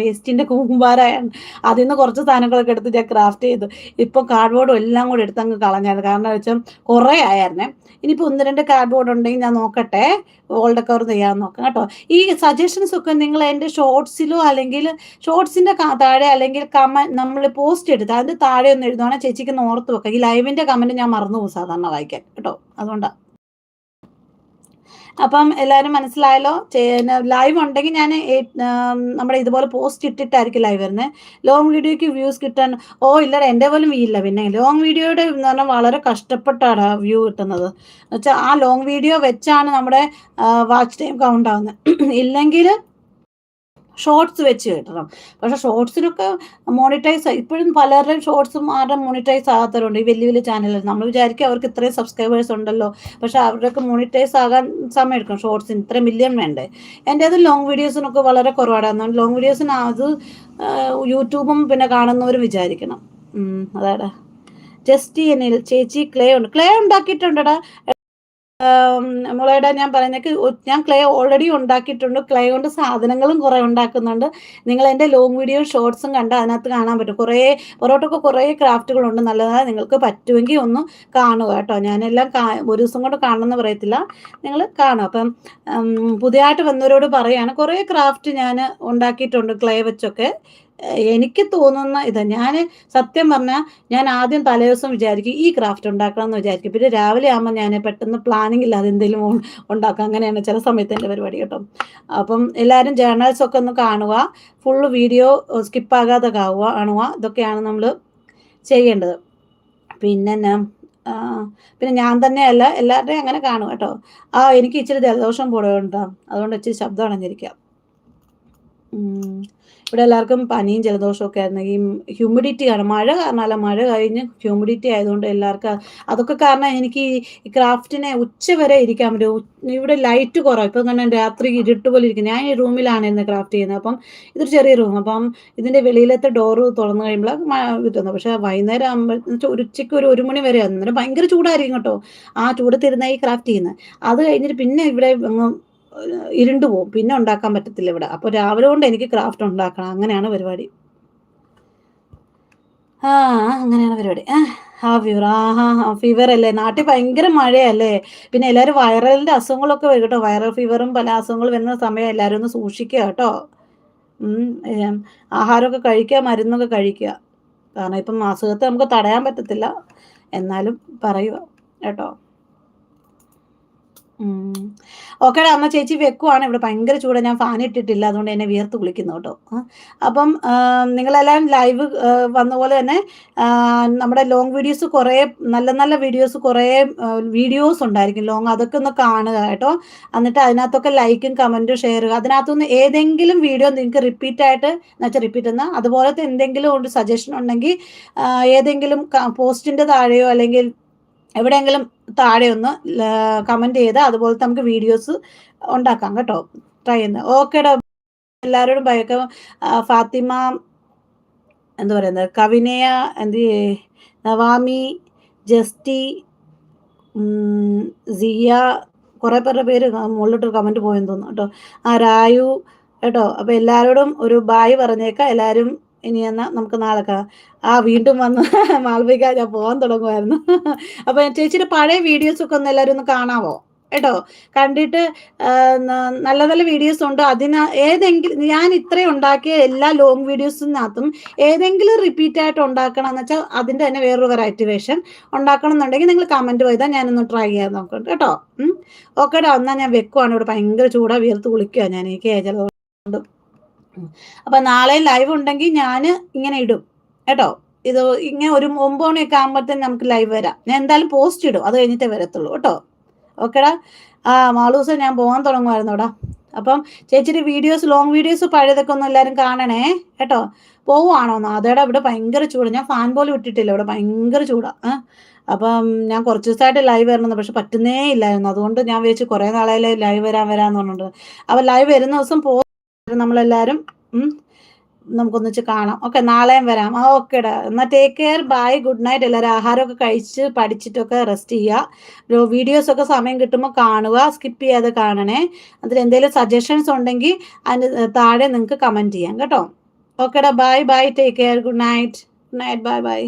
വേസ്റ്റിന്റെ കൂമ്പാരായാണ് അതിൽ നിന്ന് കുറച്ച് സാധനങ്ങളൊക്കെ എടുത്ത് ഞാൻ ക്രാഫ്റ്റ് ചെയ്തു. ഇപ്പം കാർഡ്ബോർഡും എല്ലാം കൂടെ എടുത്ത് അങ്ങ് കളഞ്ഞത് കാരണം വെച്ചാൽ കുറേ ആയിരുന്നേ ഇനിയിപ്പോൾ ഒന്ന് രണ്ട് കാർഡ്ബോർഡ് ഉണ്ടെങ്കിൽ ഞാൻ നോക്കട്ടെ. വോൾ ഡെക്കർ ചെയ്യാൻ നോക്കാം കേട്ടോ. ഈ സജഷൻസ് ഒക്കെ നിങ്ങൾ എന്റെ ഷോർട്സിലോ അല്ലെങ്കിൽ ഷോർട്സിന്റെ താഴെ അല്ലെങ്കിൽ കമ നമ്മൾ പോസ്റ്റ് എടുത്ത് അതിന്റെ താഴെ ഒന്ന് എഴുതുവാണെങ്കിൽ ചേച്ചിക്ക് ഓർത്ത് വെക്കാം. ഈ ലൈവിന്റെ കമന്റ് ഞാൻ മറന്നു പോകും സാധാരണ വായിക്കാൻ. കേട്ടോ? അതുകൊണ്ടാണ് അപ്പം എല്ലാവരും മനസ്സിലായല്ലോ? ലൈവ് ഉണ്ടെങ്കിൽ ഞാൻ നമ്മുടെ ഇതുപോലെ പോസ്റ്റ് ഇട്ടിട്ടായിരിക്കും ലൈവ് വരുന്നത് ലോങ് വീഡിയോയ്ക്ക് വ്യൂസ് കിട്ടാൻ ഓ ഇല്ല എന്റെ പോലും വ്യൂ ഇല്ല. പിന്നെ ലോങ് വീഡിയോയുടെ എന്ന് പറഞ്ഞാൽ വളരെ കഷ്ടപ്പെട്ടാണ് വ്യൂ കിട്ടുന്നത്. എന്നുവെച്ചാൽ ആ ലോങ് വീഡിയോ വെച്ചാണ് നമ്മുടെ വാച്ച് ടൈം കൗണ്ട് ആവുന്നത് ഇല്ലെങ്കിൽ ഷോർട്സ് വെച്ച് കിട്ടണം. പക്ഷെ ഷോർട്സിനൊക്കെ മോണിറ്റൈസ് ഇപ്പോഴും പലരുടെയും ഷോർട്സും ആരുടെ മോണിറ്റൈസ് ആകാത്തവരുണ്ട്. ഈ വലിയ വലിയ ചാനലുകൾ നമ്മൾ വിചാരിക്കും അവർക്ക് ഇത്രയും സബ്സ്ക്രൈബേഴ്സ് ഉണ്ടല്ലോ. പക്ഷെ അവരുടെയൊക്കെ മോണിറ്റൈസ് ആകാൻ സമയം എടുക്കും ഷോർട്സിന്. ഇത്ര മില്യൺ വേണ്ടേ. എന്റെ അത് ലോങ് വീഡിയോസിനൊക്കെ വളരെ കുറവാണ്. ലോങ് വീഡിയോസിന് അത് യൂട്യൂബും പിന്നെ കാണുന്നവരും വിചാരിക്കണം. അതാടാ ജസ്റ്റ് എന്നിൽ ചേച്ചി ക്ലേ ഉണ്ട്. ക്ലേ ഉണ്ടാക്കിയിട്ടുണ്ടടാ. മുളയുടെ ഞാൻ പറയുന്നത് ഞാൻ ക്ലേ ഓൾറെഡി ഉണ്ടാക്കിയിട്ടുണ്ട്. ക്ലേ കൊണ്ട് സാധനങ്ങളും കുറേ ഉണ്ടാക്കുന്നുണ്ട്. നിങ്ങൾ എന്റെ ലോങ് വീഡിയോ ഷോർട്സും കണ്ട് അതിനകത്ത് കാണാൻ പറ്റും. കുറേ പൊറോട്ടൊക്കെ കുറേ ക്രാഫ്റ്റുകളുണ്ട് നല്ലതായി നിങ്ങൾക്ക് പറ്റുമെങ്കിൽ ഒന്ന് കാണുക കേട്ടോ. ഞാനെല്ലാം ഒരു ദിവസം കൊണ്ട് കാണണമെന്ന് പറയത്തില്ല. നിങ്ങൾ കാണും അപ്പം പുതിയതായിട്ട് വന്നവരോട് പറയാണ്. കുറേ ക്രാഫ്റ്റ് ഞാൻ ഉണ്ടാക്കിയിട്ടുണ്ട് ക്ലേ വെച്ചൊക്കെ. എനിക്ക് തോന്നുന്ന ഇത് ഞാൻ സത്യം പറഞ്ഞാൽ ഞാൻ ആദ്യം തലേദിവസം വിചാരിക്കും ഈ ക്രാഫ്റ്റ് ഉണ്ടാക്കണം എന്ന് വിചാരിക്കും. പിന്നെ രാവിലെ ആകുമ്പോൾ ഞാൻ പെട്ടെന്ന് പ്ലാനിങ് ഇല്ലാതെ എന്തെങ്കിലും ഉണ്ടാക്കുക അങ്ങനെയാണ് ചില സമയത്ത് എന്റെ പരിപാടി കേട്ടോ. അപ്പം എല്ലാവരും ജേർണൽസ് ഒക്കെ ഒന്ന് കാണുക. ഫുള്ള് വീഡിയോ സ്കിപ്പാകാതെ കാണുക കാണുക ഇതൊക്കെയാണ് നമ്മൾ ചെയ്യേണ്ടത്. പിന്നെ പിന്നെ ഞാൻ തന്നെയല്ല എല്ലാവരുടെയും അങ്ങനെ കാണും കേട്ടോ. ആ എനിക്ക് ഇച്ചിരി ജലദോഷം പോലെ ഉണ്ടാകും അതുകൊണ്ട് ഇച്ചിരി ശബ്ദം അടഞ്ഞിരിക്കാം ഇവിടെ എല്ലാവർക്കും പനിയും ജലദോഷമൊക്കെ ഈ ഹ്യൂമിഡിറ്റി ആണ്. മഴ കാരണമല്ല മഴ കഴിഞ്ഞ് ഹ്യൂമിഡിറ്റി ആയതുകൊണ്ട് എല്ലാവർക്കും അതൊക്കെ കാരണം എനിക്ക് ഈ ക്രാഫ്റ്റിനെ ഉച്ച വരെ ഇരിക്കാൻ പറ്റും. ഇവിടെ ലൈറ്റ് കുറവ്. ഇപ്പം തന്നെ രാത്രി ഇരുട്ട് പോലെ ഇരിക്കും ഞാൻ ഈ റൂമിലാണ് ഇന്ന് ക്രാഫ്റ്റ് ചെയ്യുന്നത്. അപ്പം ഇതൊരു ചെറിയ റൂം അപ്പം ഇതിന്റെ വെളിയിലത്തെ ഡോറ് തുറന്നു കഴിയുമ്പോൾ കിട്ടുന്നത് പക്ഷേ വൈകുന്നേരം ആകുമ്പോൾ ഒരു ഉച്ചയ്ക്ക് ഒരു ഒരു മണി വരെ അന്നേരം ഭയങ്കര ചൂടായിരിക്കും കേട്ടോ. ആ ചൂടത്തിരുന്ന ഈ ക്രാഫ്റ്റ് ചെയ്യുന്നത്. അത് കഴിഞ്ഞിട്ട് പിന്നെ ഇവിടെ ഇരുണ്ടു പോകും പിന്നെ ഉണ്ടാക്കാൻ പറ്റത്തില്ല ഇവിടെ. അപ്പോൾ രാവിലെ കൊണ്ട് എനിക്ക് ക്രാഫ്റ്റ് ഉണ്ടാക്കണം. അങ്ങനെയാണ് പരിപാടി. ആ അങ്ങനെയാണ് പരിപാടി. ആ ഫീവർ ആ ഹാ ഫീവർ അല്ലേ? നാട്ടിൽ ഭയങ്കര മഴയല്ലേ? പിന്നെ എല്ലാവരും വൈറലിന്റെ അസുഖങ്ങളൊക്കെ വരും കേട്ടോ. വൈറൽ ഫീവറും പല അസുഖങ്ങളും വരുന്ന സമയം എല്ലാവരും ഒന്ന് സൂക്ഷിക്കുക കേട്ടോ. ആഹാരമൊക്കെ കഴിക്കുക മരുന്നൊക്കെ കഴിക്കുക. കാരണം ഇപ്പം അസുഖത്തെ നമുക്ക് തടയാൻ പറ്റത്തില്ല. എന്നാലും പറയുക കേട്ടോ. ഓക്കേടാ അമ്മ ചേച്ചി വെക്കുവാണ്. ഇവിടെ ഭയങ്കര ചൂട്. ഞാൻ ഫാൻ ഇട്ടിട്ടില്ല. അതുകൊണ്ട് എന്നെ വിയർത്ത് കുളിക്കുന്നു കേട്ടോ. അപ്പം നിങ്ങളെല്ലാം ലൈവ് വന്ന പോലെ തന്നെ നമ്മുടെ ലോങ് വീഡിയോസ് കുറേ നല്ല നല്ല വീഡിയോസ് കുറേ വീഡിയോസ് ഉണ്ടായിരിക്കും. ലോങ് അതൊക്കെ ഒന്ന് കാണുക കേട്ടോ. എന്നിട്ട് അതിനകത്തൊക്കെ ലൈക്കും കമന്റും ഷെയർ ചെയ്യുക അതിനകത്തുനിന്ന് ഏതെങ്കിലും വീഡിയോ നിങ്ങൾക്ക് റിപ്പീറ്റ് ആയിട്ട് എന്നുവെച്ചാൽ റിപ്പീറ്റ് എന്നാൽ അതുപോലത്തെ എന്തെങ്കിലും ഒരു സജഷൻ ഉണ്ടെങ്കിൽ ഏതെങ്കിലും പോസ്റ്റിന്റെ താഴെയോ അല്ലെങ്കിൽ എവിടെയെങ്കിലും താഴെ ഒന്ന് കമന്റ് ചെയ്ത് അതുപോലത്തെ നമുക്ക് വീഡിയോസ് ഉണ്ടാക്കാം കേട്ടോ. ട്രൈ ചെയ്യുന്നത് ഓക്കേടാ എല്ലാവരോടും ഭയക്ക ഫാത്തിമ എന്താ പറയുന്നത് കവിനയ എന്ത് നവാമി ജസ്റ്റി സിയ കുറേ പേരുടെ പേര് മുകളിലോട്ട് കമന്റ് പോയെന്ന് തോന്നുന്നു കേട്ടോ. ആ രായു കേട്ടോ. അപ്പോൾ എല്ലാവരോടും ഒരു ബായ് പറഞ്ഞേക്കാം. എല്ലാവരും ഇനി എന്നാ നമുക്ക് നാളെ ആ വീണ്ടും വന്ന് മാളവിക ഞാൻ പോകാൻ തുടങ്ങുമായിരുന്നു അപ്പൊ ചേച്ചിയുടെ പഴയ വീഡിയോസ് ഒക്കെ ഒന്ന് എല്ലാവരും ഒന്ന് കാണാവോ? കേട്ടോ? കണ്ടിട്ട് നല്ല നല്ല വീഡിയോസ് ഉണ്ട്. അതിന് ഏതെങ്കിലും ഞാൻ ഇത്രയും ഉണ്ടാക്കിയ എല്ലാ ലോങ് വീഡിയോസിനകത്തും ഏതെങ്കിലും റിപ്പീറ്റ് ആയിട്ട് ഉണ്ടാക്കണം എന്ന് വെച്ചാൽ അതിന്റെ തന്നെ വേറൊരു വെറൈറ്റി വേഷൻ ഉണ്ടാക്കണം എന്നുണ്ടെങ്കിൽ നിങ്ങൾ കമന്റ് ചെയ്താൽ ഞാനൊന്ന് ട്രൈ ചെയ്യാൻ നോക്കാം. കേട്ടോ? ഓക്കേടാ എന്നാൽ ഞാൻ വെക്കുവാണ്. ഇവിടെ ഭയങ്കര ചൂടാ വീർത്ത് കുളിക്കുക ഞാൻ. എനിക്ക് ചിലതുകൊണ്ട് അപ്പൊ നാളെ ലൈവ് ഉണ്ടെങ്കിൽ ഞാൻ ഇങ്ങനെ ഇടും. കേട്ടോ? ഇത് ഇങ്ങനെ ഒരു ഒമ്പത് മണിയൊക്കെ ആകുമ്പോഴത്തേന് നമുക്ക് ലൈവ് വരാം. ഞാൻ എന്തായാലും പോസ്റ്റ് ഇടും. അത് കഴിഞ്ഞിട്ടേ വരത്തുള്ളൂ. കേട്ടോ? ഓക്കേടാ ആ മാളൂസം ഞാൻ പോകാൻ തുടങ്ങുമായിരുന്നോടാ അപ്പം ചേച്ചിയുടെ വീഡിയോസ് ലോങ് വീഡിയോസ് പഴയതൊക്കെ ഒന്നും എല്ലാവരും കാണണേ. കേട്ടോ? പോവുകയാണോ നാഥയുടെ ഇവിടെ ഭയങ്കര ചൂട്. ഞാൻ ഫാൻ പോലും ഇട്ടിട്ടില്ല ഇവിടെ ഭയങ്കര ചൂടാണ് അപ്പം ഞാൻ കുറച്ച് ദിവസമായിട്ട് ലൈവ് വരണം പക്ഷെ പറ്റുന്നേ ഇല്ലായിരുന്നു. അതുകൊണ്ട് ഞാൻ വിചാരിച്ചു കുറേ നാളായാലേ ലൈവ് വരാൻ വരാമെന്ന് പറഞ്ഞിട്ടുണ്ട്. അപ്പം ലൈവ് വരുന്ന ദിവസം പോ നമ്മളെല്ലാവരും നമുക്കൊന്നിച്ച് കാണാം. ഓക്കെ നാളെയും വരാം. ആ ഓക്കേടാ എന്നാൽ take care bye good night എല്ലാവരും ആഹാരമൊക്കെ കഴിച്ച് പഠിച്ചിട്ടൊക്കെ റെസ്റ്റ് ചെയ്യുക. വീഡിയോസ് ഒക്കെ സമയം കിട്ടുമ്പോൾ കാണുക സ്കിപ്പ് ചെയ്യാതെ കാണണേ. അതിൽ എന്തെങ്കിലും സജഷൻസ് ഉണ്ടെങ്കിൽ അതിന് താഴെ നിങ്ങൾക്ക് കമന്റ് ചെയ്യാം. കേട്ടോ? ഓക്കേടാ bye bye take care good night good night bye bye